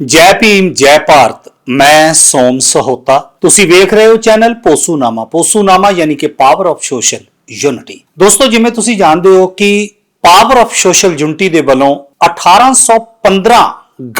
ਜੈ ਭੀਮ, ਜੈ ਭਾਰਤ, ਮੈਂ ਸੋਮ ਸਹੋਤਾ। ਤੁਸੀਂ ਵੇਖ ਰਹੇ ਹੋ ਚੈਨਲ ਪੋਸੂਨਾਮਾ। ਪੋਸੂਨਾਮਾ ਯਾਨੀ ਕਿ ਪਾਵਰ ਆਫ ਸੋਸ਼ਲ ਯੂਨਿਟੀ ਦੋਸਤੋ, ਜਿਵੇਂ ਤੁਸੀਂ ਜਾਣਦੇ ਹੋ ਕਿ ਪਾਵਰ ਆਫ ਸੋਸ਼ਲ ਯੂਨਿਟੀ ਦੇ ਵੱਲੋਂ 1815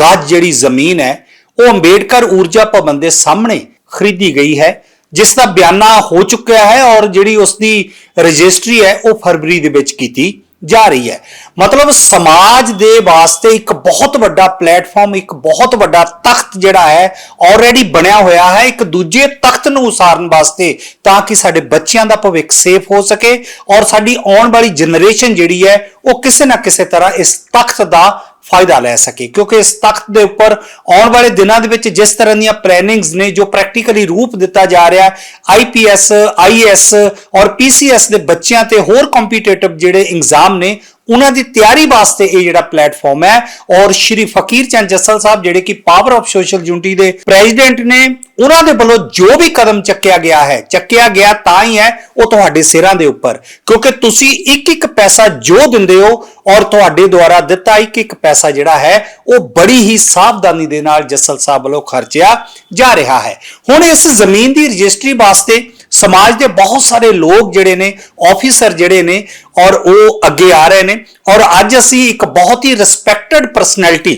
ਗੱਜ ਜਿਹੜੀ ਜ਼ਮੀਨ ਹੈ, ਉਹ ਅੰਬੇਡਕਰ ਊਰਜਾ ਭਵਨ ਦੇ ਸਾਹਮਣੇ ਖਰੀਦੀ ਗਈ ਹੈ, ਜਿਸ ਦਾ ਬਿਆਨਾ ਹੋ ਚੁੱਕਿਆ ਹੈ ਔਰ ਜਿਹੜੀ ਉਸ ਦੀ ਰਜਿਸਟਰੀ ਹੈ, ਉਹ ਫਰਵਰੀ ਦੇ ਵਿੱਚ ਕੀਤੀ ਜਾ ਰਹੀ ਹੈ। ਮਤਲਬ ਸਮਾਜ ਦੇ ਵਾਸਤੇ ਇੱਕ ਬਹੁਤ ਵੱਡਾ ਪਲੇਟਫਾਰਮ, ਇੱਕ ਬਹੁਤ ਵੱਡਾ ਤਖਤ ਜਿਹੜਾ ਹੈ ਆਲਰੇਡੀ ਬਣਿਆ ਹੋਇਆ ਹੈ। ਇੱਕ ਦੂਜੇ ਤਖਤ ਨੂੰ ਉਸਾਰਨ ਵਾਸਤੇ ਤਾਂ ਕਿ ਸਾਡੇ ਬੱਚਿਆਂ ਦਾ ਭਵਿੱਖ ਸੇਫ ਹੋ ਸਕੇ ਔਰ ਸਾਡੀ ਆਉਣ ਵਾਲੀ ਜਨਰੇਸ਼ਨ ਜਿਹੜੀ ਹੈ, ਉਹ ਕਿਸੇ ਨਾ ਕਿਸੇ ਤਰ੍ਹਾਂ ਇਸ ਤਖਤ ਦਾ ਫਾਇਦਾ ਲੈ ਸਕੇ। ਕਿਉਂਕਿ ਇਸ ਤਖਤ ਦੇ ਉੱਪਰ ਆਉਣ ਵਾਲੇ ਦਿਨਾਂ ਦੇ ਵਿੱਚ ਜਿਸ ਤਰ੍ਹਾਂ ਦੀਆਂ ਪਲੈਨਿੰਗਸ ਨੇ ਜੋ ਪ੍ਰੈਕਟੀਕਲੀ ਰੂਪ ਦਿੱਤਾ ਜਾ ਰਿਹਾ ਹੈ ਆਈਪੀਐਸ ਆਈਐਸ ਔਰ ਪੀਸੀਐਸ ਦੇ ਬੱਚਿਆਂ ਤੇ ਹੋਰ ਕੰਪੀਟੀਟਿਵ ਜਿਹੜੇ ਐਗਜ਼ਾਮ ਨੇ ਉਹਨਾਂ ਦੀ ਤਿਆਰੀ ਵਾਸਤੇ ਇਹ ਜਿਹੜਾ ਪਲੇਟਫਾਰਮ ਹੈ ਔਰ ਸ਼੍ਰੀ ਫਕੀਰ ਚੰਦ ਜੱਸਲ ਸਾਹਿਬ ਜਿਹੜੇ ਕਿ ਪਾਵਰ ਆਫ ਸੋਸ਼ਲ ਯੂਨਿਟੀ ਦੇ ਪ੍ਰੈਜ਼ੀਡੈਂਟ ਨੇ, ਉਹਨਾਂ ਦੇ ਵੱਲੋਂ ਜੋ ਵੀ ਕਦਮ ਚੱਕਿਆ ਗਿਆ ਹੈ, ਚੱਕਿਆ ਗਿਆ ਤਾਂ ਹੀ ਹੈ, ਉਹ ਤੁਹਾਡੇ ਸਿਰਾਂ ਦੇ ਉੱਪਰ। ਕਿਉਂਕਿ ਤੁਸੀਂ ਇੱਕ ਇੱਕ ਪੈਸਾ ਜੋ ਦਿੰਦੇ ਹੋ ਔਰ ਤੁਹਾਡੇ ਦੁਆਰਾ ਦਿੱਤਾ ਇੱਕ ਇੱਕ ਪੈਸਾ ਜਿਹੜਾ ਹੈ, ਉਹ ਬੜੀ ਹੀ ਸਾਵਧਾਨੀ ਦੇ ਨਾਲ ਜੱਸਲ ਸਾਹਿਬ ਵੱਲੋਂ ਖਰਚਿਆ ਜਾ ਰਿਹਾ ਹੈ। ਹੁਣ ਇਸ ਜ਼ਮੀਨ ਦੀ ਰਜਿਸਟਰੀ ਵਾਸਤੇ ਸਮਾਜ ਦੇ ਬਹੁਤ ਸਾਰੇ ਲੋਕ ਜਿਹੜੇ ਨੇ ਆਫੀਸਰ ਜਿਹੜੇ ਨੇ ਔਰ ਉਹ ਅੱਗੇ ਆ ਰਹੇ ਨੇ ਔਰ ਅੱਜ ਅਸੀਂ ਇੱਕ ਬਹੁਤ ਹੀ ਰਿਸਪੈਕਟਡ ਪਰਸਨੈਲਿਟੀ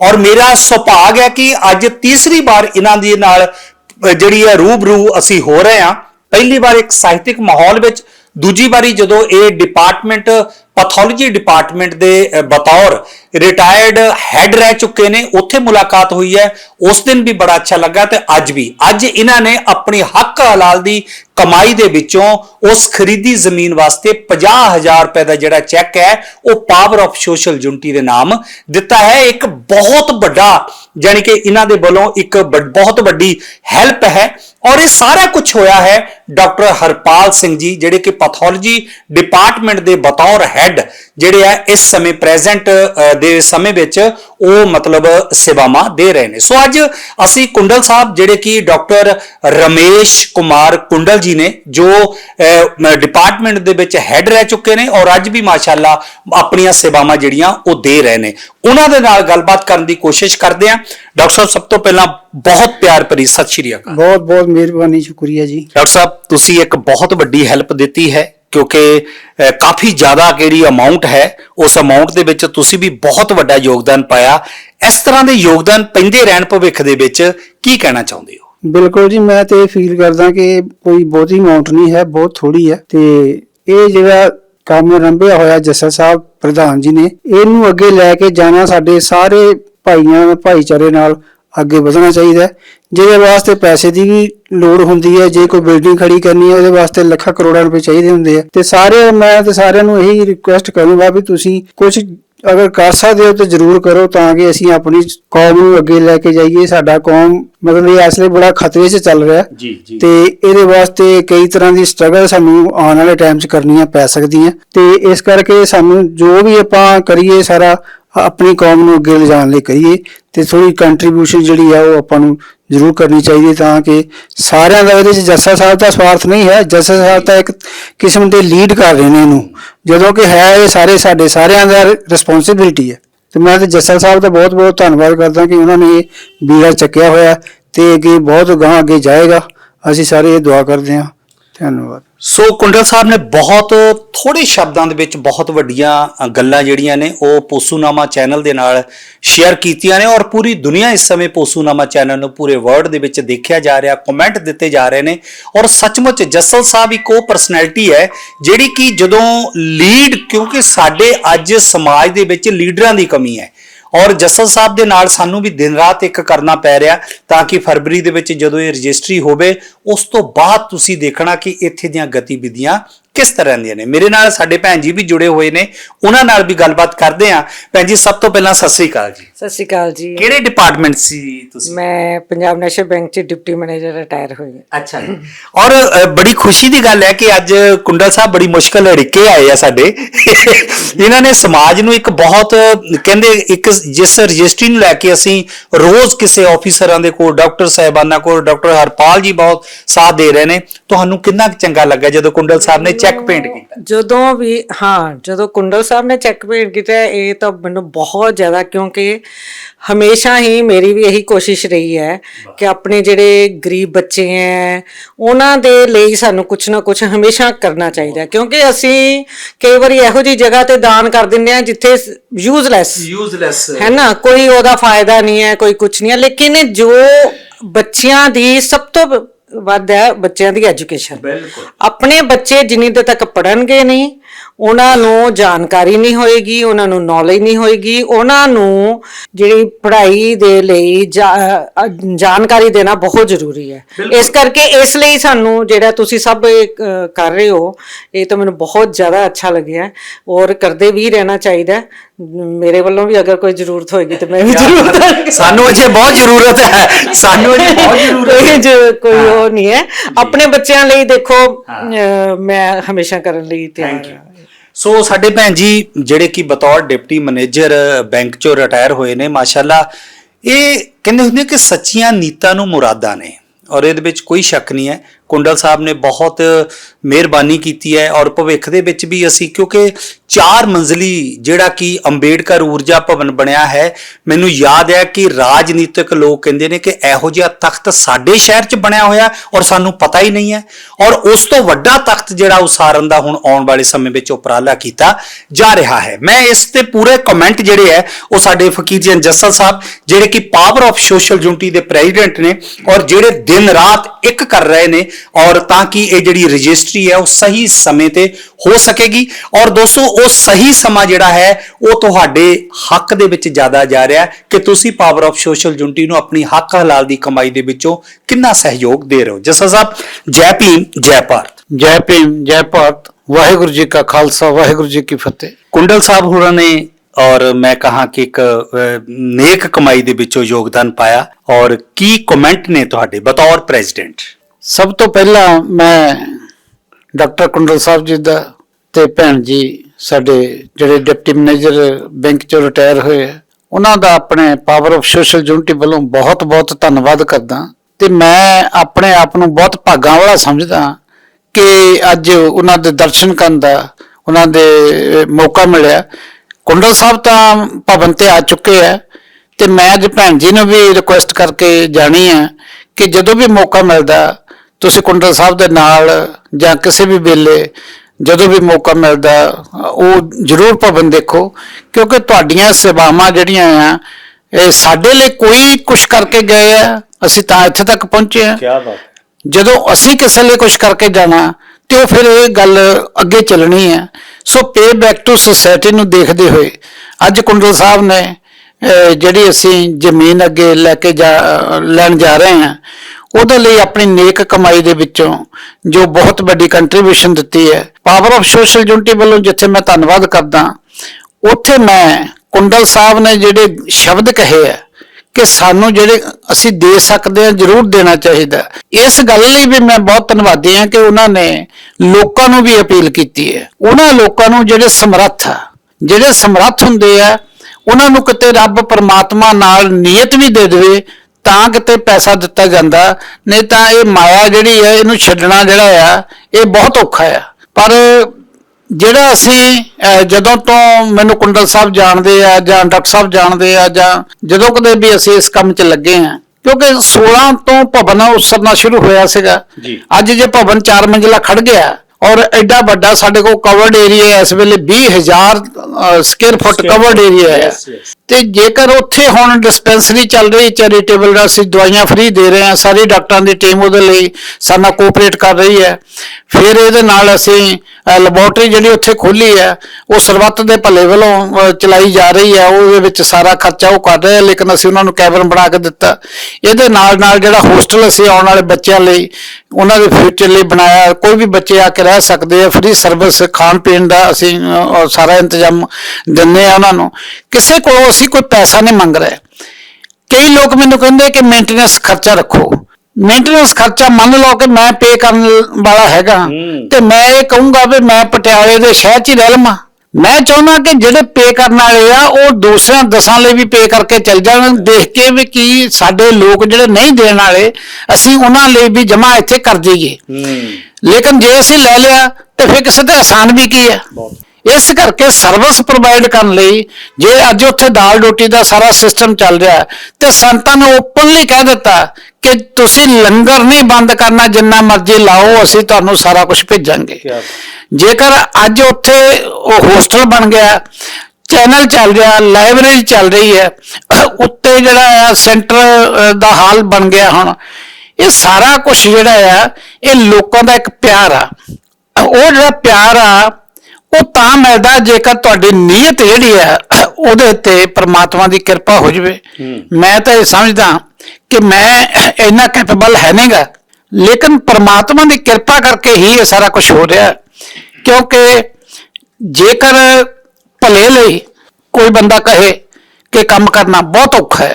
ਔਰ ਮੇਰਾ ਸੁਭਾਗ ਹੈ ਕਿ ਅੱਜ ਤੀਸਰੀ ਵਾਰ ਇਹਨਾਂ ਦੇ ਨਾਲ ਜਿਹੜੀ ਹੈ ਰੂਬਰੂ ਅਸੀਂ ਹੋ ਰਹੇ ਹਾਂ ਪਹਿਲੀ ਵਾਰ ਇੱਕ ਸਾਹਿਤਿਕ ਮਾਹੌਲ ਵਿੱਚ ਦੂਜੀ ਵਾਰੀ ਜਦੋਂ ਇਹ ਡਿਪਾਰਟਮੈਂਟ ਪੈਥੋਲੋਜੀ ਡਿਪਾਰਟਮੈਂਟ ਦੇ ਬਤੌਰ ਰਿਟਾਇਰਡ ਹੈੱਡ ਰਹਿ ਚੁੱਕੇ ਨੇ, ਉੱਥੇ ਮੁਲਾਕਾਤ ਹੋਈ ਹੈ, ਉਸ ਦਿਨ ਵੀ ਬੜਾ ਅੱਛਾ ਲੱਗਾ ਤੇ ਅੱਜ ਵੀ। ਅੱਜ ਇਹਨਾਂ ਨੇ ਆਪਣੀ ਹੱਕ ਹਲਾਲ ਦੀ ਕਮਾਈ ਦੇ ਵਿੱਚੋਂ ਉਸ ਖਰੀਦੀ ਜ਼ਮੀਨ ਵਾਸਤੇ 50000 ਰੁਪਏ ਦਾ ਜਿਹੜਾ ਚੈੱਕ ਹੈ, ਉਹ ਪਾਵਰ ਆਫ ਸੋਸ਼ਲ ਯੂਨਿਟੀ ਦੇ ਨਾਮ ਦਿੱਤਾ ਹੈ। ਇੱਕ ਬਹੁਤ ਵੱਡਾ ਜਾਨੀ ਕਿ ਇਹਨਾਂ ਦੇ ਵੱਲੋਂ ਇੱਕ ਬ- ਬਹੁਤ ਵੱਡੀ ਹੈਲਪ ਹੈ। ਔਰ ਇਹ ਸਾਰਾ ਕੁਝ ਹੋਇਆ ਹੈ ਡਾਕਟਰ ਹਰਪਾਲ ਸਿੰਘ ਜੀ, ਜਿਹੜੇ ਕਿ ਪੈਥੋਲੋਜੀ ਡਿਪਾਰਟਮੈਂਟ ਦੇ ਬਤੌਰ ਹੈ ਹੈੱਡ ਜਿਹੜੇ ਆ ਇਸ ਸਮੇਂ ਪ੍ਰੈਜ਼ੈਂਟ ਦੇ ਸਮੇਂ ਵਿੱਚ ਉਹ ਮਤਲਬ ਸੇਵਾਵਾਂ ਦੇ ਰਹੇ ਨੇ। ਸੋ ਅੱਜ ਅਸੀਂ ਕੁੰਡਲ ਸਾਹਿਬ ਜਿਹੜੇ ਕਿ ਡਾਕਟਰ ਰਮੇਸ਼ ਕੁਮਾਰ ਕੁੰਡਲ ਜੀ ਨੇ ਜੋ ਡਿਪਾਰਟਮੈਂਟ ਦੇ ਵਿੱਚ ਹੈੱਡ ਰਹਿ ਚੁੱਕੇ ਨੇ ਔਰ ਅੱਜ ਵੀ ਮਾਸ਼ਾਅੱਲਾ ਆਪਣੀਆਂ ਸੇਵਾਵਾਂ ਜਿਹੜੀਆਂ ਉਹ ਦੇ ਰਹੇ ਨੇ। ਉਹਨਾਂ ਦੇ ਨਾਲ ਗੱਲਬਾਤ ਕਰਨ ਦੀ ਕੋਸ਼ਿਸ਼ ਕਰਦੇ ਹਾਂ। ਡਾਕਟਰ ਸਾਹਿਬ ਸਭ ਤੋਂ ਪਹਿਲਾਂ ਬਹੁਤ ਪਿਆਰ ਭਰੀ ਸਤਿ ਸ਼੍ਰੀ ਅਕਾਲ। ਬਹੁਤ ਬਹੁਤ ਮਿਹਰਬਾਨੀ ਸ਼ੁਕਰੀਆ ਜੀ। ਡਾਕਟਰ ਸਾਹਿਬ ਤੁਸੀਂ ਇੱਕ ਬਹੁਤ ਵੱਡੀ ਹੈਲਪ ਦਿੱਤੀ ਹੈ। ਕਿਉਂਕਿ ਕਾਫੀ ਜ਼ਿਆਦਾ ਜਿਹੜੀ ਅਮਾਉਂਟ ਹੈ, ਉਸ ਅਮਾਉਂਟ ਦੇ ਵਿੱਚ ਤੁਸੀਂ ਵੀ ਬਹੁਤ ਵੱਡਾ ਯੋਗਦਾਨ ਪਾਇਆ। ਇਸ ਤਰ੍ਹਾਂ ਦੇ ਯੋਗਦਾਨ ਪੈਂਦੇ ਰਹਿਣ ਭਵਿੱਖ ਦੇ ਵਿੱਚ ਕੀ ਕਹਿਣਾ ਚਾਹੁੰਦੇ ਹੋ? ਬਿਲਕੁਲ ਜੀ, ਮੈਂ ਤੇ ਫੀਲ ਕਰਦਾ ਕਿ ਕੋਈ ਬਹੁਤੀ ਅਮਾਉਂਟ ਨਹੀਂ ਹੈ, ਬਹੁਤ ਥੋੜੀ ਹੈ। ਤੇ ਇਹ ਜਿਹੜਾ ਕੰਮ ਰੰਭਿਆ ਹੋਇਆ ਜੱਸਾ ਸਾਹਿਬ ਪ੍ਰਧਾਨ ਜੀ ਨੇ, ਇਹਨੂੰ ਅੱਗੇ ਲੈ ਕੇ ਜਾਣਾ ਸਾਡੇ ਸਾਰੇ ਭਾਈਆਂ, ਭਾਈਚਾਰੇ ਨਾਲ ਅੱਗੇ ਵਧਣਾ ਚਾਹੀਦਾ। ਜਿਹਦੇ ਵਾਸਤੇ ਪੈਸੇ ਦੀ ਵੀ ਲੋੜ ਹੁੰਦੀ ਹੈ ਜੇ ਕੋਈ ਬਿਲਡਿੰਗ ਖੜੀ ਕਰਨੀ ਹੈ ਉਹਦੇ ਵਾਸਤੇ ਲੱਖਾਂ ਕਰੋੜਾਂ ਰੁਪਏ ਚਾਹੀਦੇ ਹੁੰਦੇ ਆ। ਤੇ ਸਾਰੇ ਮੈਂ ਤੇ ਸਾਰਿਆਂ ਨੂੰ ਇਹੀ ਰਿਕੁਐਸਟ ਕਰੂੰਗਾ ਵੀ ਤੁਸੀਂ ਕੁਝ ਅਗਰ ਕਰ ਸਕਦੇ ਹੋ ਤਾਂ ਜ਼ਰੂਰ ਕਰੋ ਤਾਂ ਕਿ ਅਸੀਂ ਆਪਣੀ ਕੌਮ ਨੂੰ ਅੱਗੇ ਲੈ ਕੇ ਜਾਈਏ। ਸਾਡਾ ਕੌਮ ਮਤਲਬ ਇਹ ਇਸ ਲਈ ਬੜਾ ਖਤਰੇ 'ਚ ਚੱਲ ਰਿਹਾ। ਹੈ ਜੀ ਜੀ। ਤੇ ਇਹਦੇ ਵਾਸਤੇ ਕਈ ਤਰ੍ਹਾਂ ਦੀ ਸਟਰਗਲ ਸਾਨੂੰ ਆਉਣ ਵਾਲੇ ਟਾਈਮ 'ਚ ਕਰਨੀਆਂ ਪੈ ਸਕਦੀਆਂ। ਤੇ ਇਸ ਕਰਕੇ ਸਾਨੂੰ ਜੋ ਵੀ ਆਪਾਂ ਕਰੀਏ ਸਾਰਾ ਆਪਣੀ ਕੌਮ ਨੂੰ ਅੱਗੇ ਲਿਜਾਣ ਲਈ ਕਰੀਏ ਤੇ ਥੋੜੀ ਕੰਟਰੀਬਿਊਸ਼ਨ ਜਿਹੜੀ ਆ ਉਹ ਆਪਾਂ ਨੂੰ ਜ਼ਰੂਰ ਕਰਨੀ ਚਾਹੀਦੀ ਤਾਂ ਕਿ ਸਾਰਿਆਂ ਦਾ ਇਹਦੇ 'ਚ ਜੱਸਾ ਸਾਹਿਬ ਦਾ ਸਵਾਰਥ ਨਹੀਂ ਹੈ। ਜੱਸਾ ਸਾਹਿਬ ਤਾਂ ਇੱਕ ਕਿਸਮ ਦੇ ਲੀਡ ਕਰ ਰਹੇ ਨੇ ਇਹਨੂੰ। ਜਦੋਂ ਕਿ ਹੈ ਇਹ ਸਾਰੇ ਸਾਡੇ ਸਾਰਿਆਂ ਦਾ ਰਿਸਪੌਂਸਿਬਿਲਟੀ ਹੈ। ਤੇ ਮੈਂ ਤੇ ਜੱਸਾ ਸਾਹਿਬ ਦਾ ਬਹੁਤ ਬਹੁਤ ਧੰਨਵਾਦ ਕਰਦਾ ਕਿ ਉਹਨਾਂ ਨੇ ਇਹ ਬੀੜਾ ਚੱਕਿਆ ਹੋਇਆ ਤੇ ਅੱਗੇ ਬਹੁਤ ਗਾਂ ਅੱਗੇ ਜਾਏਗਾ। ਅਸੀਂ ਸਾਰੇ ਇਹ ਦੁਆ ਕਰਦੇ ਹਾਂ। ਧੰਨਵਾਦ। ਸੋ ਕੁੰਡਲ ਸਾਹਿਬ ਨੇ ਬਹੁਤ ਥੋੜੇ ਸ਼ਬਦਾਂ ਦੇ ਵਿੱਚ ਬਹੁਤ ਵੱਡੀਆਂ ਗੱਲਾਂ ਜਿਹੜੀਆਂ ਨੇ, ਉਹ ਪੋਸੂਨਾਮਾ ਚੈਨਲ ਦੇ ਨਾਲ ਸ਼ੇਅਰ ਕੀਤੀਆਂ ਨੇ ਔਰ ਪੂਰੀ ਦੁਨੀਆ ਇਸ ਸਮੇਂ ਪੋਸੂਨਾਮਾ ਚੈਨਲ ਨੂੰ ਪੂਰੇ ਵਰਲਡ ਦੇ ਵਿੱਚ ਦੇਖਿਆ ਜਾ ਰਿਹਾ, ਕਮੈਂਟ ਦਿੱਤੇ ਜਾ ਰਹੇ ਨੇ ਔਰ ਸੱਚਮੁੱਚ ਜੱਸਲ ਸਾਹਿਬ ਇੱਕ ਉਹ ਪਰਸਨੈਲਿਟੀ ਹੈ ਜਿਹੜੀ ਕਿ ਜਦੋਂ ਲੀਡ, ਕਿਉਂਕਿ ਸਾਡੇ ਅੱਜ ਸਮਾਜ ਦੇ ਵਿੱਚ ਲੀਡਰਾਂ ਦੀ ਕਮੀ ਹੈ ਔਰ ਜੱਸਲ ਸਾਹਿਬ ਦੇ ਨਾਲ ਸਾਨੂੰ ਵੀ ਦਿਨ ਰਾਤ ਇੱਕ ਕਰਨਾ ਪੈ ਰਿਹਾ ਤਾਂ ਕਿ ਫਰਵਰੀ ਦੇ ਵਿੱਚ ਜਦੋਂ ਇਹ ਰਜਿਸਟਰੀ ਹੋਵੇ, ਉਸ ਤੋਂ ਬਾਅਦ ਤੁਸੀਂ ਦੇਖਣਾ ਕਿ ਇੱਥੇ ਦੀਆਂ ਗਤੀਵਿਧੀਆਂ ਕਿਸ ਤਰ੍ਹਾਂ ਦੀਆਂ ਨੇ? ਮੇਰੇ ਨਾਲ ਸਾਡੇ ਭੈਣ ਜੀ ਵੀ ਜੁੜੇ ਹੋਏ ਨੇ। ਉਹਨਾਂ ਨਾਲ ਵੀ ਗੱਲਬਾਤ ਕਰਦੇ ਹਾਂ। ਭੈਣ ਜੀ ਸਭ ਤੋਂ ਪਹਿਲਾਂ ਸਤਿ ਸ੍ਰੀ ਅਕਾਲ ਜੀ। ਸਤਿ ਸ਼੍ਰੀ ਅਕਾਲ ਜੀ। ਕਿਹੜੇ ਡਿਪਾਰਟਮੈਂਟ ਸੀ ਤੁਸੀਂ? ਮੈਂ ਪੰਜਾਬ ਨੈਸ਼ਨਲ ਬੈਂਕ 'ਚ ਡਿਪਟੀ ਮੈਨੇਜਰ ਰਿਟਾਇਰ ਹੋਈ ਹਾਂ। ਅੱਛਾ ਜੀ। ਔਰ ਬੜੀ ਖੁਸ਼ੀ ਦੀ ਗੱਲ ਹੈ ਕਿ ਅੱਜ ਕੁੰਡਲ ਸਾਹਿਬ ਬੜੀ ਮੁਸ਼ਕਲ ਰਿਕੇ ਆਏ ਆ ਸਾਡੇ। ਇਹਨਾਂ ਨੇ ਸਮਾਜ ਨੂੰ ਇੱਕ ਬਹੁਤ ਕਹਿੰਦੇ ਇੱਕ ਜਿਸ ਰਜਿਸਟਰੀ ਨੂੰ ਲੈ ਕੇ ਅਸੀਂ ਰੋਜ਼ ਕਿਸੇ ਆਫੀਸਰਾਂ ਦੇ ਕੋਲ ਡਾਕਟਰ ਸਾਹਿਬਾਨਾਂ ਕੋਲ ਡਾਕਟਰ ਹਰਪਾਲ ਜੀ ਬਹੁਤ ਸਾਥ ਦੇ ਰਹੇ ਨੇ। ਤੁਹਾਨੂੰ ਕਿੰਨਾ ਚੰਗਾ ਲੱਗਾ ਜਦੋਂ ਕੁੰਡਲ ਸਾਹਿਬ ਨੇ ਚੈੱਕ ਪੇਂਟ ਕੀਤਾ। ਜਦੋਂ ਵੀ ਹਾਂ ਜਦੋਂ ਕੁੰਡਲ ਸਾਹਿਬ ਨੇ ਚੈੱਕ ਪੇਂਟ ਕੀਤਾ ਇਹ ਤਾਂ ਮੈਨੂੰ ਬਹੁਤ ਜ਼ਿਆਦਾ ਕਿਉਂਕਿ ਹਮੇਸ਼ਾ ਹੀ ਮੇਰੀ ਵੀ ਇਹੀ ਕੋਸ਼ਿਸ਼ ਰਹੀ ਹੈ ਕਿ ਆਪਣੇ ਜਿਹੜੇ ਗਰੀਬ ਬੱਚੇ ਹੈ ਉਹਨਾਂ ਦੇ ਲਈ ਸਾਨੂੰ ਕੁਝ ਨਾ ਕੁਝ ਹਮੇਸ਼ਾ ਕਰਨਾ ਚਾਹੀਦਾ। ਕਿਉਂਕਿ ਅਸੀਂ ਕਈ ਵਾਰੀ ਇਹੋ ਜਿਹੀ ਜਗ੍ਹਾ ਤੇ ਦਾਨ ਕਰ ਦਿੰਦੇ ਆ ਜਿੱਥੇ ਯੂਜ਼ਲੈਸ ਯੂਜ਼ਲੈਸ ਹੈ ਨਾ ਕੋਈ ਉਹਦਾ ਫਾਇਦਾ ਨਹੀਂ ਹੈ ਕੋਈ ਕੁਝ ਨਹੀਂ ਹੈ। ਲੇਕਿਨ ਜੋ ਬੱਚਿਆਂ ਦੀ ਸਭ ਤੋਂ ਵੱਧ ਹੈ ਬੱਚਿਆਂ ਦੀ ਐਜੂਕੇਸ਼ਨ। ਬਿਲਕੁਲ। ਆਪਣੇ ਬੱਚੇ ਜਿੰਨੀ ਦੇਰ ਤੱਕ ਪੜਨਗੇ ਨਹੀਂ ਉਹਨਾਂ ਨੂੰ ਜਾਣਕਾਰੀ ਨਹੀਂ ਹੋਏਗੀ ਉਹਨਾਂ ਨੂੰ ਨੌਲੇਜ ਨਹੀਂ ਹੋਏਗੀ ਉਹਨਾਂ ਨੂੰ ਜਿਹੜੀ ਪੜ੍ਹਾਈ ਦੇ ਲਈ ਜਾਣਕਾਰੀ ਦੇਣਾ ਬਹੁਤ ਜ਼ਰੂਰੀ ਹੈ। ਇਸ ਕਰਕੇ ਇਸ ਲਈ ਸਾਨੂੰ ਜਿਹੜਾ ਤੁਸੀਂ ਸਭ ਕਰ ਰਹੇ ਹੋ ਇਹ ਤਾਂ ਮੈਨੂੰ ਬਹੁਤ ਜ਼ਿਆਦਾ ਅੱਛਾ ਲੱਗਿਆ। ਔਰ ਕਰਦੇ ਵੀ ਰਹਿਣਾ ਚਾਹੀਦਾ। ਮੇਰੇ ਵੱਲੋਂ ਵੀ ਅਗਰ ਕੋਈ ਜ਼ਰੂਰਤ ਹੋਏਗੀ ਤਾਂ ਮੈਂ ਵੀ ਜ਼ਰੂਰ ਕਰਾਂਗੀ ਸਾਨੂੰ ਅਜੇ ਬਹੁਤ ਜ਼ਰੂਰਤ ਹੈ। ਸਾਨੂੰ ਅਜੇ ਬਹੁਤ ਜ਼ਰੂਰਤ ਹੈ। ਕੋਈ ਜੋ- ਕੋਈ ਉਹ ਨਹੀਂ ਹੈ। ਆਪਣੇ ਬੱਚਿਆਂ ਲਈ ਦੇਖੋ ਮੈਂ ਹਮੇਸ਼ਾ ਕਰਨ ਲਈ ਤਿਆਰ ਹਾਂ। ਸੋ ਸਾਡੇ ਭੈਣ ਜੀ, ਜਿਹੜੇ ਕਿ ਬਤੌਰ ਡਿਪਟੀ ਮੈਨੇਜਰ, ਬੈਂਕ ਚੋਂ ਰਿਟਾਇਰ ਹੋਏ ਨੇ, ਮਾਸ਼ਾਅੱਲਾ, ਇਹ ਕਹਿੰਦੇ ਹੁੰਦੇ ਕਿ ਸੱਚੀਆਂ ਨੀਤਾਂ ਨੂੰ ਮੁਰਾਦਾਂ ਨੇ। ਔਰ ਇਹਦੇ ਵਿੱਚ ਕੋਈ ਸ਼ੱਕ ਨਹੀਂ ਹੈ। ਕੁੰਡਲ ਸਾਹਿਬ ਨੇ ਬਹੁਤ ਮਿਹਰਬਾਨੀ ਕੀਤੀ ਹੈ ਔਰ ਭਵਿੱਖ ਦੇ ਵਿੱਚ ਵੀ ਅਸੀਂ ਕਿਉਂਕਿ ਚਾਰ ਮੰਜ਼ਲੀ ਜਿਹੜਾ ਕਿ ਅੰਬੇਡਕਰ ਊਰਜਾ ਭਵਨ ਬਣਿਆ ਹੈ, ਮੈਨੂੰ ਯਾਦ ਹੈ ਕਿ ਰਾਜਨੀਤਿਕ ਲੋਕ ਕਹਿੰਦੇ ਨੇ ਕਿ ਇਹੋ ਜਿਹਾ ਤਖਤ ਸਾਡੇ ਸ਼ਹਿਰ 'ਚ ਬਣਿਆ ਹੋਇਆ ਔਰ ਸਾਨੂੰ ਪਤਾ ਹੀ ਨਹੀਂ ਹੈ ਔਰ ਉਸ ਤੋਂ ਵੱਡਾ ਤਖਤ ਜਿਹੜਾ ਉਸਾਰਨ ਦਾ ਹੁਣ ਆਉਣ ਵਾਲੇ ਸਮੇਂ ਵਿੱਚ ਉਪਰਾਲਾ ਕੀਤਾ ਜਾ ਰਿਹਾ ਹੈ। ਮੈਂ ਇਸ ਤੇ ਪੂਰੇ ਕਮੈਂਟ ਜਿਹੜੇ ਹੈ ਉਹ ਸਾਡੇ ਫਕੀਰ ਜੀ ਜੱਸਲ ਸਾਹਿਬ ਜਿਹੜੇ ਕਿ ਪਾਵਰ ਆਫ ਸੋਸ਼ਲ ਯੂਨਿਟੀ ਦੇ ਪ੍ਰੈਜ਼ੀਡੈਂਟ ਨੇ ਔਰ ਜਿਹੜੇ ਦਿਨ ਰਾਤ ਇੱਕ ਕਰ ਰਹੇ ਨੇ ਔਰ ਤਾਂ ਕਿ ਇਹ ਜਿਹੜੀ ਰਜਿਸਟਰੀ ਹੈ ਉਹ ਸਹੀ ਸਮੇਂ ਤੇ ਹੋ ਸਕੇਗੀ। ਔਰ ਦੋਸਤੋ ਉਹ ਸਹੀ ਸਮਾਂ ਜਿਹੜਾ ਹੈ ਉਹ ਤੁਹਾਡੇ ਹੱਕ ਦੇ ਵਿੱਚ ਜ਼ਿਆਦਾ ਜਾ ਰਿਹਾ ਹੈ ਕਿ ਤੁਸੀਂ ਪਾਵਰ ਆਫ ਸੋਸ਼ਲ ਯੂਨਿਟੀ ਨੂੰ ਆਪਣੀ ਹੱਕ ਹਲਾਲ ਦੀ ਕਮਾਈ ਦੇ ਵਿੱਚੋਂ ਕਿੰਨਾ ਸਹਿਯੋਗ ਦੇ ਰਹੇ ਹੋ। ਜੱਸਲ ਸਾਹਿਬ ਜੈ ਭੀਮ ਜੈ ਭਾਰਤ। ਜੈ ਭੀਮ ਜੈ ਭਾਰਤ। ਵਾਹਿਗੁਰੂ ਜੀ ਕਾ ਖਾਲਸਾ ਵਾਹਿਗੁਰੂ ਜੀ ਕੀ ਫਤਿਹ। ਕੁੰਡਲ ਸਾਹਿਬ ਹੋਰਾਂ ਨੇ ਔਰ ਮੈਂ ਕਹਾ ਕਿ ਇੱਕ ਨੇਕ ਕਮਾਈ ਦੇ ਵਿੱਚੋਂ ਯੋਗਦਾਨ ਪਾਇਆ। ਔਰ ਕੀ ਕਮੈਂਟ ਨੇ ਤੁਹਾਡੇ? ਬਤੌਰ ਪ੍ਰੈਜ਼ੀਡੈਂਟ ਸਭ ਤੋਂ ਪਹਿਲਾਂ ਮੈਂ ਡਾਕਟਰ ਕੁੰਡਲ ਸਾਹਿਬ ਜੀ ਦਾ ਤੇ ਭੈਣ ਜੀ ਸਾਡੇ ਜਿਹੜੇ ਡਿਪਟੀ ਮੈਨੇਜਰ ਬੈਂਕ ਚੋਂ ਰਿਟਾਇਰ ਹੋਏ ਉਹਨਾਂ ਦਾ ਆਪਣੇ ਪਾਵਰ ਆਫ ਸੋਸ਼ਲ ਯੂਨਿਟੀ ਵੱਲੋਂ ਬਹੁਤ-ਬਹੁਤ ਧੰਨਵਾਦ ਕਰਦਾ। ਤੇ ਮੈਂ ਆਪਣੇ ਆਪ ਨੂੰ ਬਹੁਤ ਭਾਗਾਂ ਵਾਲਾ ਸਮਝਦਾ ਕਿ ਅੱਜ ਉਹਨਾਂ ਦੇ ਦਰਸ਼ਨ ਕਰਨ ਦਾ ਉਹਨਾਂ ਦੇ ਮੌਕਾ ਮਿਲਿਆ। ਕੁੰਡਲ ਸਾਹਿਬ ਤਾਂ ਭਵਨ ਤੇ ਆ ਚੁੱਕੇ ਆ ਤੇ ਮੈਂ ਅੱਜ ਭੈਣ ਜੀ ਨੂੰ ਵੀ ਰਿਕੁਐਸਟ ਕਰਕੇ ਜਾਣੀ ਹੈ ਕਿ ਜਦੋਂ ਵੀ ਮੌਕਾ ਮਿਲਦਾ ਤੁਸੀਂ ਕੁੰਡਲ ਸਾਹਿਬ ਦੇ ਨਾਲ ਜਾਂ ਕਿਸੇ ਵੀ ਵੇਲੇ ਜਦੋਂ ਵੀ ਮੌਕਾ ਮਿਲਦਾ ਉਹ ਜ਼ਰੂਰ ਭਵਨ ਦੇਖੋ ਕਿਉਂਕਿ ਤੁਹਾਡੀਆਂ ਸੇਵਾਵਾਂ ਜਿਹੜੀਆਂ ਆ ਇਹ ਸਾਡੇ ਲਈ ਕੋਈ ਕੁਝ ਕਰਕੇ ਗਏ ਆ ਅਸੀਂ ਤਾਂ ਇੱਥੇ ਤੱਕ ਪਹੁੰਚੇ ਆ। ਕੀ ਬਾਤ ਜਦੋਂ ਅਸੀਂ ਕਿਸੇ ਲਈ ਕੁਝ ਕਰਕੇ ਜਾਣਾ ਤੇ ਉਹ ਫਿਰ ਇਹ ਗੱਲ ਅੱਗੇ ਚੱਲਣੀ ਹੈ so pay back to society ਨੂੰ ਦੇਖਦੇ ਹੋਏ ਅੱਜ ਕੁੰਡਲ ਸਾਹਿਬ ਨੇ ਜਿਹੜੀ ਅਸੀਂ ਜ਼ਮੀਨ ਅੱਗੇ ਲੈ ਕੇ ਜਾ ਲੈਣ ਜਾ ਰਹੇ ਹਾਂ ਉਹਦੇ ਲਈ ਆਪਣੀ ਨੇਕ ਕਮਾਈ ਦੇ ਵਿੱਚੋਂ ਜੋ ਬਹੁਤ ਵੱਡੀ ਕੰਟਰੀਬਿਊਸ਼ਨ ਦਿੱਤੀ ਹੈ ਪਾਵਰ ਆਫ ਸੋਸ਼ਲ ਯੂਨਿਟੀ ਵੱਲੋਂ ਜਿੱਥੇ ਮੈਂ ਧੰਨਵਾਦ ਕਰਦਾ, ਉੱਥੇ ਮੈਂ ਕੁੰਡਲ ਸਾਹਿਬ ਨੇ ਜਿਹੜੇ ਸ਼ਬਦ ਕਹੇ ਆ ਕਿ ਸਾਨੂੰ ਜਿਹੜੇ ਅਸੀਂ ਦੇ ਸਕਦੇ ਹਾਂ, ਜ਼ਰੂਰ ਦੇਣਾ ਚਾਹੀਦਾ। ਇਸ ਗੱਲ ਲਈ ਵੀ ਮੈਂ ਬਹੁਤ ਧੰਨਵਾਦੀ ਹਾਂ ਕਿ ਉਹਨਾਂ ਨੇ ਲੋਕਾਂ ਨੂੰ ਵੀ ਅਪੀਲ ਕੀਤੀ ਹੈ। ਉਹਨਾਂ ਲੋਕਾਂ ਨੂੰ ਜਿਹੜੇ ਸਮਰੱਥ ਆ, ਜਿਹੜੇ ਸਮਰੱਥ ਹੁੰਦੇ ਆ, ਉਹਨਾਂ ਨੂੰ ਕਿਤੇ ਰੱਬ ਪਰਮਾਤਮਾ ਨਾਲ ਨੀਅਤ ਵੀ ਦੇ ਦੇਵੇ ਤਾਂ ਕਿਤੇ ਪੈਸਾ ਦਿੱਤਾ ਜਾਂਦਾ ਨਹੀਂ ਤਾਂ ਇਹ ਮਾਇਆ ਜਿਹੜੀ ਹੈ ਇਹਨੂੰ ਛੱਡਣਾ ਜਿਹੜਾ ਆ ਇਹ ਬਹੁਤ ਔਖਾ ਆ ਪਰ ਜਿਹੜਾ ਅਸੀਂ ਜਦੋਂ ਤੋਂ ਮੈਨੂੰ ਕੁੰਡਲ ਸਾਹਿਬ ਜਾਣਦੇ ਆ ਜਾਂ ਡਾਕਟਰ ਸਾਹਿਬ ਜਾਣਦੇ ਆ ਜਾਂ ਜਦੋਂ ਕਦੇ ਵੀ ਅਸੀਂ ਇਸ ਕੰਮ 'ਚ ਲੱਗੇ ਆ ਕਿਉਂਕਿ 16 ਤੋਂ ਭਵਨ ਉਸਰਨਾ ਸ਼ੁਰੂ ਹੋਇਆ ਸੀਗਾ। ਅੱਜ ਜੇ ਭਵਨ 4 ਮੰਜ਼ਿਲਾ ਖੜ ਗਿਆ ਔਰ ਐਡਾ ਵੱਡਾ ਸਾਡੇ ਕੋਲ ਕਵਰਡ ਏਰੀਆ ਇਸ ਵੇਲੇ 20000 ਸਕੁਅਰ ਫੁੱਟ ਕਵਰਡ ਏਰੀਆ ਹੈ. ਤੇ ਜੇਕਰ ਉੱਥੇ ਹੁਣ ਡਿਸਪੈਂਸਰੀ ਚੱਲ ਰਹੀ ਚੈਰੀਟੇਬਲ ਦਾ ਅਸੀਂ ਦਵਾਈਆਂ ਫ੍ਰੀ ਦੇ ਰਹੇ ਹਾਂ, ਸਾਰੀ ਡਾਕਟਰਾਂ ਦੀ ਟੀਮ ਉਹਦੇ ਲਈ ਸਾਡੇ ਨਾਲ ਕੋਆਪਰੇਟ ਕਰ ਰਹੀ ਹੈ। ਫਿਰ ਇਹਦੇ ਨਾਲ ਅਸੀਂ ਲੈਬੋਰਟਰੀ ਜਿਹੜੀ ਉੱਥੇ ਖੋਲੀ ਹੈ, ਉਹ ਸਰਬੱਤ ਦੇ ਭਲੇ ਵੱਲੋਂ ਚਲਾਈ ਜਾ ਰਹੀ ਹੈ। ਉਹਦੇ ਵਿੱਚ ਸਾਰਾ ਖਰਚਾ ਉਹ ਕਰ ਰਹੇ ਲੇਕਿਨ ਅਸੀਂ ਉਹਨਾਂ ਨੂੰ ਕੈਬਨ ਬਣਾ ਕੇ ਦਿੱਤਾ। ਇਹਦੇ ਨਾਲ ਨਾਲ ਜਿਹੜਾ ਹੋਸਟਲ ਅਸੀਂ ਆਉਣ ਵਾਲੇ ਬੱਚਿਆਂ ਲਈ, ਉਹਨਾਂ ਦੇ ਫਿਊਚਰ ਲਈ ਬਣਾਇਆ, ਕੋਈ ਵੀ ਬੱਚੇ ਆ ਕੇ ਰਹਿ ਸਕਦੇ ਆ ਫ੍ਰੀ ਸਰਵਿਸ ਖਾਣ ਪੀਣ ਦਾ ਅਸੀਂ ਸਾਰਾ ਇੰਤਜ਼ਾਮ ਦਿੰਦੇ ਆ ਉਹਨਾਂ ਨੂੰ। ਕਿਸੇ ਕੋਲੋਂ ਅਸੀਂ ਕੋਈ ਪੈਸਾ ਨਹੀਂ ਮੰਗ ਰਹੇ। ਕਈ ਲੋਕ ਮੈਨੂੰ ਕਹਿੰਦੇ ਕਿ ਮੇਨਟੇਨੈਂਸ ਖਰਚਾ ਰੱਖੋ। ਮੇਨਟੇਨੈਂਸ ਖਰਚਾ ਮੰਨ ਲਓ ਕਿ ਮੈਂ ਪੇ ਕਰਨ ਵਾਲਾ ਹੈਗਾ। ਤੇ ਮੈਂ ਇਹ ਕਹੂੰਗਾ ਵੀ ਮੈਂ ਪਟਿਆਲੇ ਦੇ ਸ਼ਹਿਰ 'ਚ ਹੀ ਰਹਿ ਲਵਾਂ। ਮੈਂ ਚਾਹੁੰਦਾ ਕਿ ਜਿਹੜੇ ਪੇ ਕਰਨ ਵਾਲੇ ਆ ਉਹ ਦੂਸਰਿਆਂ ਦਸਾਂ ਲਈ ਵੀ ਪੇ ਕਰਕੇ ਚੱਲ ਜਾਣ ਦੇਖ ਕੇ ਵੀ ਕੀ ਸਾਡੇ ਲੋਕ ਜਿਹੜੇ ਨਹੀਂ ਦੇਣ ਵਾਲੇ ਅਸੀਂ ਉਹਨਾਂ ਲਈ ਵੀ ਜਮਾ ਇੱਥੇ ਕਰ ਜਾਈਏ ਲੇਕਿਨ ਜੇ ਅਸੀਂ ਲੈ ਲਿਆ ਤੇ ਫਿਰ ਕਿਸੇ ਤੇ ਆਸਾਨ ਵੀ ਕੀ ਹੈ? ਬਹੁਤ। ਇਸ ਕਰਕੇ ਸਰਵਿਸ ਪ੍ਰੋਵਾਈਡ ਕਰਨ ਲਈ ਜੇ ਅੱਜ ਉੱਥੇ ਦਾਲ ਰੋਟੀ ਦਾ ਸਾਰਾ ਸਿਸਟਮ ਚੱਲ ਰਿਹਾ ਤੇ ਸੰਤਾਂ ਨੇ ਓਪਨਲੀ ਕਹਿ ਦਿੱਤਾ ਕਿ ਤੁਸੀਂ ਲੰਗਰ ਨਹੀਂ ਬੰਦ ਕਰਨਾ ਜਿੰਨਾ ਮਰਜ਼ੀ ਲਾਓ ਅਸੀਂ ਤੁਹਾਨੂੰ ਸਾਰਾ ਕੁਝ ਭੇਜਾਂਗੇ। ਜੇਕਰ ਅੱਜ ਉੱਥੇ ਉਹ ਹੋਸਟਲ ਬਣ ਗਿਆ ਚੈਨਲ ਚੱਲ ਰਿਹਾ ਲਾਇਬ੍ਰੇਰੀ ਚੱਲ ਰਹੀ ਹੈ ਉੱਤੇ ਜਿਹੜਾ ਸੈਂਟਰ ਦਾ ਹਾਲ ਬਣ ਗਿਆ ਹੁਣ ਇਹ ਸਾਰਾ ਕੁਝ ਜਿਹੜਾ ਆ ਇਹ ਲੋਕਾਂ ਦਾ ਇੱਕ ਪਿਆਰ ਆ ਉਹ ਜਿਹੜਾ ਪਿਆਰ ਆ ਉਹ ਤਾਂ ਮਿਲਦਾ ਜੇਕਰ ਤੁਹਾਡੀ ਨੀਅਤ ਜਿਹੜੀ ਆ ਉਹਦੇ ਤੇ ਪ੍ਰਮਾਤਮਾ ਦੀ ਕਿਰਪਾ ਹੋ ਜਵੇ। ਮੈਂ ਤਾਂ ਇਹ ਸਮਝਦਾ ਕਿ ਮੈਂ ਇੰਨਾ ਕੈਪੇਬਲ ਹੈ ਨਹੀਂਗਾ ਲੇਕਿਨ ਪ੍ਰਮਾਤਮਾ ਦੀ ਕਿਰਪਾ ਕਰਕੇ ਹੀ ਇਹ ਸਾਰਾ ਕੁਝ ਹੋ ਰਿਹਾ ਹੈ। ਕਿਉਂਕਿ ਜੇਕਰ ਭਲੇ ਲਈ ਕੋਈ ਬੰਦਾ ਕਹੇ ਕਿ ਕੰਮ ਕਰਨਾ ਬਹੁਤ ਔਖਾ ਹੈ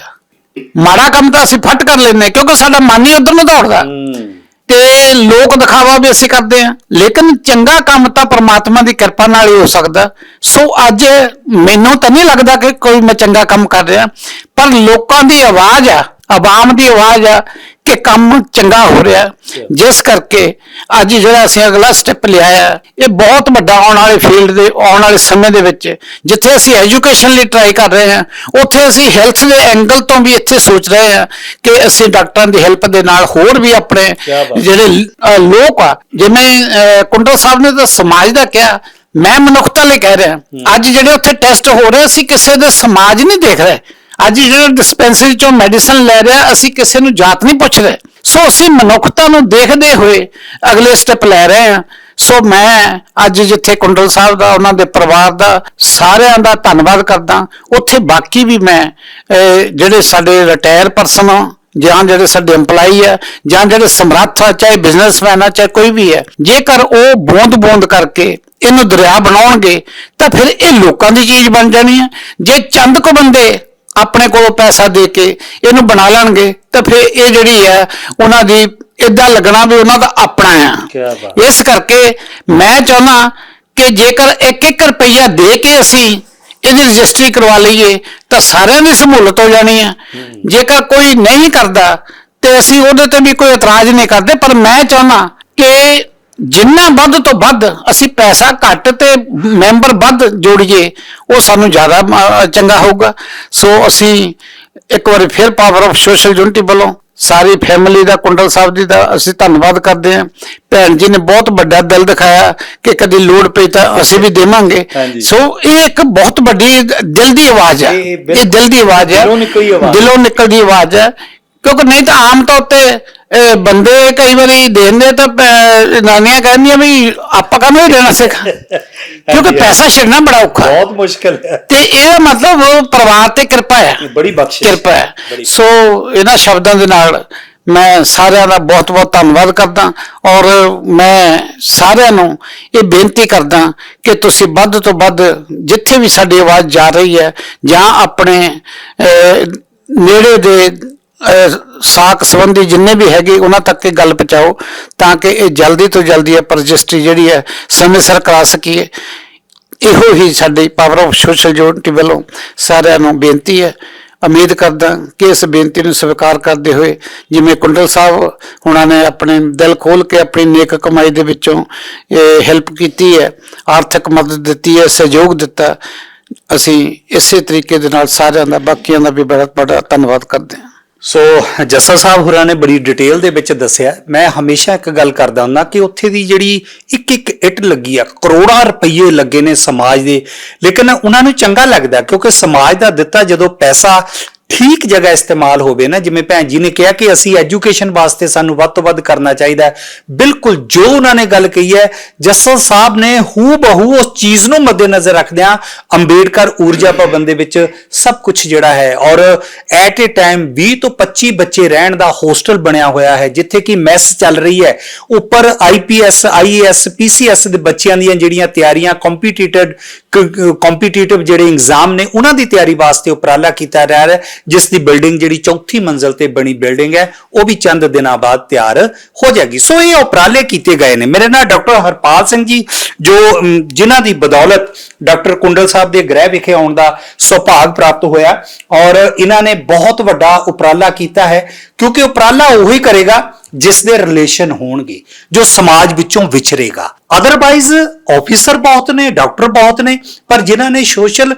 ਮਾੜਾ ਕੰਮ ਤਾਂ ਅਸੀਂ ਫਟ ਕਰ ਲੈਂਦੇ ਹਾਂ ਕਿਉਂਕਿ ਸਾਡਾ ਮਨ ਹੀ ਉਧਰ ਨੂੰ ਦੌੜਦਾ। ਹੂੰ। ਤੇ ਲੋਕ ਦਿਖਾਵਾ ਵੀ ਅਸੀਂ ਕਰਦੇ ਹਾਂ। ਲੇਕਿਨ ਚੰਗਾ ਕੰਮ ਤਾਂ ਪ੍ਰਮਾਤਮਾ ਦੀ ਕਿਰਪਾ ਨਾਲ ਹੀ ਹੋ ਸਕਦਾ। ਸੋ ਅੱਜ ਮੈਨੂੰ ਤਾਂ ਨਹੀਂ ਲੱਗਦਾ ਕਿ ਕੋਈ ਮੈਂ ਚੰਗਾ ਕੰਮ ਕਰ ਰਿਹਾ। ਪਰ ਲੋਕਾਂ ਦੀ ਆਵਾਜ਼ ਆ, ਆਵਾਮ ਦੀ ਆਵਾਜ਼ ਆ ਕਿ ਕੰਮ ਚੰਗਾ ਹੋ ਰਿਹਾ ਜਿਸ ਕਰਕੇ ਅੱਜ ਜਿਹੜਾ ਅਸੀਂ ਅਗਲਾ ਸਟੈਪ ਲਿਆ ਹੈ ਇਹ ਬਹੁਤ ਵੱਡਾ ਆਉਣ ਵਾਲੇ ਫੀਲਡ ਦੇ ਆਉਣ ਵਾਲੇ ਸਮੇਂ ਦੇ ਵਿੱਚ ਜਿੱਥੇ ਅਸੀਂ ਐਜੂਕੇਸ਼ਨ ਲਈ ਟਰਾਈ ਕਰ ਰਹੇ ਹਾਂ ਉੱਥੇ ਅਸੀਂ ਹੈਲਥ ਦੇ ਐਂਗਲ ਤੋਂ ਵੀ ਇੱਥੇ ਸੋਚ ਰਹੇ ਹਾਂ ਕਿ ਅਸੀਂ ਡਾਕਟਰਾਂ ਦੀ ਹੈਲਪ ਦੇ ਨਾਲ ਹੋਰ ਵੀ ਆਪਣੇ। ਜਿਹੜੇ ਲੋਕ ਆ ਜਿਵੇਂ ਕੁੰਡਲ ਸਾਹਿਬ ਨੇ ਤਾਂ ਸਮਾਜ ਦਾ ਕਿਹਾ ਮੈਂ ਮਨੁੱਖਤਾ ਲਈ ਕਹਿ ਰਿਹਾ। ਅੱਜ ਜਿਹੜੇ ਉੱਥੇ ਟੈਸਟ ਹੋ ਰਹੇ ਅਸੀਂ ਕਿਸੇ ਦੇ ਸਮਾਜ ਨਹੀਂ ਦੇਖ ਰਹੇ। ਅੱਜ ਜਿਹੜਾ ਡਿਸਪੈਂਸਰੀ ਚੋਂ ਮੈਡੀਸਨ ਲੈ ਰਿਹਾ, ਅਸੀਂ ਕਿਸੇ ਨੂੰ ਜਾਤ ਨਹੀਂ ਪੁੱਛ ਰਹੇ। ਸੋ ਅਸੀਂ ਮਨੁੱਖਤਾ ਨੂੰ ਦੇਖਦੇ ਹੋਏ ਅਗਲੇ ਸਟੈਪ ਲੈ ਰਹੇ ਹਾਂ। ਸੋ ਮੈਂ ਅੱਜ ਜਿੱਥੇ ਕੁੰਡਲ ਸਾਹਿਬ ਦਾ, ਉਹਨਾਂ ਦੇ ਪਰਿਵਾਰ ਦਾ ਸਾਰਿਆਂ ਦਾ ਧੰਨਵਾਦ ਕਰਦਾ। ਉੱਥੇ ਬਾਕੀ ਵੀ ਮੈਂ ਜਿਹੜੇ ਸਾਡੇ ਰਿਟਾਇਰ ਪਰਸਨ ਆ, ਜਾਂ ਜਿਹੜੇ ਸਾਡੇ EMPLOYE ਆ, ਜਾਂ ਜਿਹੜੇ ਸਮਰੱਥ ਆ, ਚਾਹੇ ਬਿਜ਼ਨਸਮੈਨ ਆ, ਚਾਹੇ ਕੋਈ ਵੀ ਹੈ ਜੇਕਰ ਉਹ ਬੂੰਦ-ਬੂੰਦ ਕਰਕੇ ਇਹਨੂੰ ਦਰਿਆ ਬਣਾਉਣਗੇ, ਤਾਂ ਫਿਰ ਇਹ ਲੋਕਾਂ ਦੀ ਚੀਜ਼ ਬਣ ਜਾਣੀ ਹੈ ਜੇ ਚੰਦ ਕੋ ਬੰਦੇ ਆਪਣੇ ਕੋਲੋਂ ਪੈਸਾ ਦੇ ਕੇ ਇਹਨੂੰ ਬਣਾ ਲੈਣਗੇ ਤਾਂ ਫਿਰ ਇਹ ਜਿਹੜੀ ਹੈ ਉਹਨਾਂ ਦੀ ਇਦਾਂ ਲੱਗਣਾ ਵੀ ਉਹਨਾਂ ਦਾ ਆਪਣਾ ਆ। ਇਸ ਕਰਕੇ ਮੈਂ ਚਾਹੁੰਦਾ ਕਿ ਜੇਕਰ 1-1 ਰੁਪਈਆ ਦੇ ਕੇ ਅਸੀਂ ਇਹਦੀ ਰਜਿਸਟਰੀ ਕਰਵਾ ਲਈਏ ਤਾਂ ਸਾਰਿਆਂ ਦੀ ਸਮੂਲਤ ਹੋ ਜਾਣੀ ਹੈ। ਜੇਕਰ ਕੋਈ ਨਹੀਂ ਕਰਦਾ ਤੇ ਅਸੀਂ ਉਹਦੇ ਤੇ ਵੀ ਕੋਈ ਇਤਰਾਜ਼ ਨਹੀਂ ਕਰਦੇ ਪਰ ਮੈਂ ਚਾਹੁੰਦਾ ਕਿ ਜਿੰਨਾ ਵੱਧ ਤੋਂ ਵੱਧ ਅਸੀਂ ਪੈਸਾ ਘੱਟ ਤੇ ਮੈਂਬਰ ਵੱਧ ਜੋੜੀਏ ਉਹ ਸਾਨੂੰ ਜ਼ਿਆਦਾ ਚੰਗਾ ਹੋਊਗਾ। ਸੋ ਅਸੀਂ ਇੱਕ ਵਾਰੀ ਫਿਰ ਪਾਵਰ ਆਫ ਸੋਸ਼ਲ ਯੂਨਿਟੀ ਵੱਲੋਂ ਸਾਰੀ ਫੈਮਿਲੀ ਦਾ ਕੁੰਡਲ ਸਾਹਿਬ ਜੀ ਦਾ ਅਸੀਂ ਧੰਨਵਾਦ ਕਰਦੇ ਹਾਂ। ਭੈਣ ਜੀ ਨੇ ਬਹੁਤ ਵੱਡਾ ਦਿਲ ਦਿਖਾਇਆ ਕਿ ਕਦੀ ਲੋੜ ਪਈ ਤਾਂ ਅਸੀਂ ਵੀ ਦੇਵਾਂਗੇ। ਸੋ ਇਹ ਇੱਕ ਬਹੁਤ ਵੱਡੀ ਦਿਲ ਦੀ ਆਵਾਜ਼ ਹੈ। ਇਹ ਦਿਲ ਦੀ ਆਵਾਜ਼ ਹੈ। ਦਿਲੋਂ ਨਿਕਲਦੀ ਆਵਾਜ਼ ਹੈ। ਕਿਉਂਕਿ ਨਹੀਂ ਤਾਂ ਆਮ ਤੌਰ ਤੇ ਬੰਦੇ ਕਈ ਵਾਰੀ ਦੇਂਦੇ ਤਾਂ ਨਾਨੀਆਂ ਕਹਿੰਦੀਆਂ ਵੀ ਆਪਾਂ ਕਾਹਨੂੰ ਹੀ ਦੇਣਾ ਸਿੱਖ? ਕਿਉਂਕਿ। ਪੈਸਾ ਛੱਡਣਾ ਬੜਾ ਔਖਾ। ਹੈ ਬਹੁਤ ਮੁਸ਼ਕਲ ਹੈ। ਤੇ ਇਹਦਾ ਮਤਲਬ ਉਹ ਪਰਿਵਾਰ ਤੇ ਕਿਰਪਾ ਹੈ। ਬੜੀ ਬਖਸ਼ਿਸ਼। ਕਿਰਪਾ ਹੈ। ਬੜੀ। ਸੋ ਇਹਨਾਂ ਸ਼ਬਦਾਂ ਦੇ ਨਾਲ ਮੈਂ ਸਾਰਿਆਂ ਦਾ ਬਹੁਤ-ਬਹੁਤ ਧੰਨਵਾਦ ਕਰਦਾ ਔਰ ਮੈਂ ਸਾਰਿਆਂ ਨੂੰ ਇਹ ਬੇਨਤੀ ਕਰਦਾ ਕਿ ਤੁਸੀਂ ਵੱਧ ਤੋਂ ਵੱਧ ਜਿੱਥੇ ਵੀ ਸਾਡੀ ਆਵਾਜ਼ ਜਾ ਰਹੀ ਹੈ ਜਾਂ ਆਪਣੇ ਅਹ, ਨੇੜੇ ਦੇ ਸਾਕ ਸੰਬੰਧੀ ਜਿੰਨੇ ਵੀ ਹੈਗੇ ਉਹਨਾਂ ਤੱਕ ਇਹ ਗੱਲ ਪਹੁੰਚਾਓ ਤਾਂ ਕਿ ਇਹ ਜਲਦੀ ਤੋਂ ਜਲਦੀ ਇਹ ਰਜਿਸਟਰੀ ਜਿਹੜੀ ਹੈ ਸਮੇਂ ਸਿਰ ਕਰਾ ਸਕੀਏ। ਇਹੋ ਹੀ ਸਾਡੀ ਪਾਵਰ ਆਫ ਸੋਸ਼ਲ ਯੂਨਿਟੀ ਵੱਲੋਂ ਸਾਰਿਆਂ ਨੂੰ ਬੇਨਤੀ ਹੈ। ਉਮੀਦ ਕਰਦਾ ਕਿ ਇਸ ਬੇਨਤੀ ਨੂੰ ਸਵੀਕਾਰ ਕਰਦੇ ਹੋਏ ਜਿਵੇਂ ਕੁੰਡਲ ਸਾਹਿਬ ਹੁਣਾਂ ਨੇ ਆਪਣੇ ਦਿਲ ਖੋਲ ਕੇ ਆਪਣੀ ਨੇਕ ਕਮਾਈ ਦੇ ਵਿੱਚੋਂ, ਇਹ ਹੈਲਪ ਕੀਤੀ ਹੈ, ਆਰਥਿਕ ਮਦਦ ਦਿੱਤੀ ਹੈ, ਸਹਿਯੋਗ ਦਿੱਤਾ। ਅਸੀਂ ਇਸੇ ਤਰੀਕੇ ਦੇ ਨਾਲ ਸਾਰਿਆਂ ਦਾ, ਬਾਕੀਆਂ ਦਾ ਵੀ ਬੜਾ ਬੜਾ ਧੰਨਵਾਦ ਕਰਦੇ ਹਾਂ। ਸੋ ਜੱਸਾ ਸਾਹਿਬ ਹੋਰਾਂ ਨੇ ਬੜੀ ਡਿਟੇਲ ਦੇ ਵਿੱਚ ਦੱਸਿਆ। ਮੈਂ ਹਮੇਸ਼ਾ ਇੱਕ ਗੱਲ ਕਰਦਾ ਹੁੰਦਾ ਕਿ ਉੱਥੇ ਦੀ ਜਿਹੜੀ ਇੱਕ ਇੱਕ ਇੱਟ ਲੱਗੀ ਆ, ਕਰੋੜਾਂ ਰੁਪਏ ਲੱਗੇ ਨੇ ਸਮਾਜ ਦੇ। ਲੇਕਿਨ ਉਹਨਾਂ ਨੂੰ ਚੰਗਾ ਲੱਗਦਾ ਕਿਉਂਕਿ ਸਮਾਜ ਦਾ ਦਿੱਤਾ ਜਦੋਂ ਪੈਸਾ ਠੀਕ ਜਗ੍ਹਾ ਇਸਤੇਮਾਲ ਹੋਵੇ ਨਾ, ਜਿਵੇਂ ਭੈਣ ਜੀ ਨੇ ਕਿਹਾ ਕਿ ਅਸੀਂ ਐਜੂਕੇਸ਼ਨ ਵਾਸਤੇ ਸਾਨੂੰ ਵੱਧ ਤੋਂ ਵੱਧ ਕਰਨਾ ਚਾਹੀਦਾ ਹੈ। ਬਿਲਕੁਲ ਜੋ ਉਹਨਾਂ ਨੇ ਗੱਲ ਕਹੀ ਹੈ, ਜੱਸਲ ਸਾਹਿਬ ਨੇ ਹੂ ਬਹੂ ਉਸ ਚੀਜ਼ ਨੂੰ ਮੱਦੇਨਜ਼ਰ ਰੱਖਦਿਆਂ ਅੰਬੇਡਕਰ ਊਰਜਾ ਭਵਨ ਦੇ ਵਿੱਚ ਸਭ ਕੁਝ ਜਿਹੜਾ ਹੈ ਔਰ ਐਟ ਏ ਟਾਈਮ 20 ਤੋਂ 25 ਬੱਚੇ ਰਹਿਣ ਦਾ ਹੋਸਟਲ ਬਣਿਆ ਹੋਇਆ ਹੈ, ਜਿੱਥੇ ਕਿ ਮੈਸ ਚੱਲ ਰਹੀ ਹੈ। ਉੱਪਰ ਆਈਪੀਐਸ ਆਈਏਐਸ ਪੀਸੀਐਸ ਦੇ ਬੱਚਿਆਂ ਦੀਆਂ ਜਿਹੜੀਆਂ ਤਿਆਰੀਆਂ ਕੰਪੀਟੀਟਿਵ ਕੰਪੀਟੀਟਿਵ ਜਿਹੜੇ ਐਗਜ਼ਾਮ ਨੇ, ਉਹਨਾਂ ਦੀ ਤਿਆਰੀ ਵਾਸਤੇ ਉਪਰਾਲਾ ਕੀਤਾ ਜਾ ਰਿਹਾ ਹੈ। ਜਿਸ ਦੀ ਬਿਲਡਿੰਗ ਜਿਹੜੀ ਚੌਥੀ ਮੰਜ਼ਲ ਤੇ ਬਣੀ ਬਿਲਡਿੰਗ ਹੈ ਉਹ ਵੀ ਚੰਦ ਦਿਨਾਂ ਬਾਅਦ ਤਿਆਰ ਹੋ ਜਾਏਗੀ। ਸੋ ਇਹ ਉਪਰਾਲੇ ਕੀਤੇ ਗਏ ਨੇ। ਮੇਰੇ ਨਾਲ ਡਾਕਟਰ ਹਰਪਾਲ ਸਿੰਘ ਜੀ ਜੋ ਅਮ, ਜਿਨ੍ਹਾਂ ਦੀ ਬਦੌਲਤ ਡਾਕਟਰ ਕੁੰਡਲ ਸਾਹਿਬ ਦੇ ਗ੍ਰਹਿ ਵਿਖੇ ਆਉਣ ਦਾ ਸੁਭਾਗ ਪ੍ਰਾਪਤ ਹੋਇਆ ਔਰ ਇਹਨਾਂ ਨੇ ਬਹੁਤ ਵੱਡਾ ਉਪਰਾਲਾ ਕੀਤਾ ਹੈ ਕਿਉਂਕਿ ਉਪਰਾਲਾ ਉਹੀ ਕਰੇਗਾ ਜਿਸ ਦੇ ਰਿਲੇਸ਼ਨ ਹੋਣਗੇ ਜੋ ਸਮਾਜ ਵਿੱਚੋਂ ਵਿਚਰੇਗਾ ਅਦਰਵਾਈਜ਼ ਆਫੀਸਰ ਬਹੁਤ ਨੇ ਡਾਕਟਰ ਬਹੁਤ ਨੇ ਪਰ ਜਿਨ੍ਹਾਂ ਨੇ ਸੋਸ਼ਲ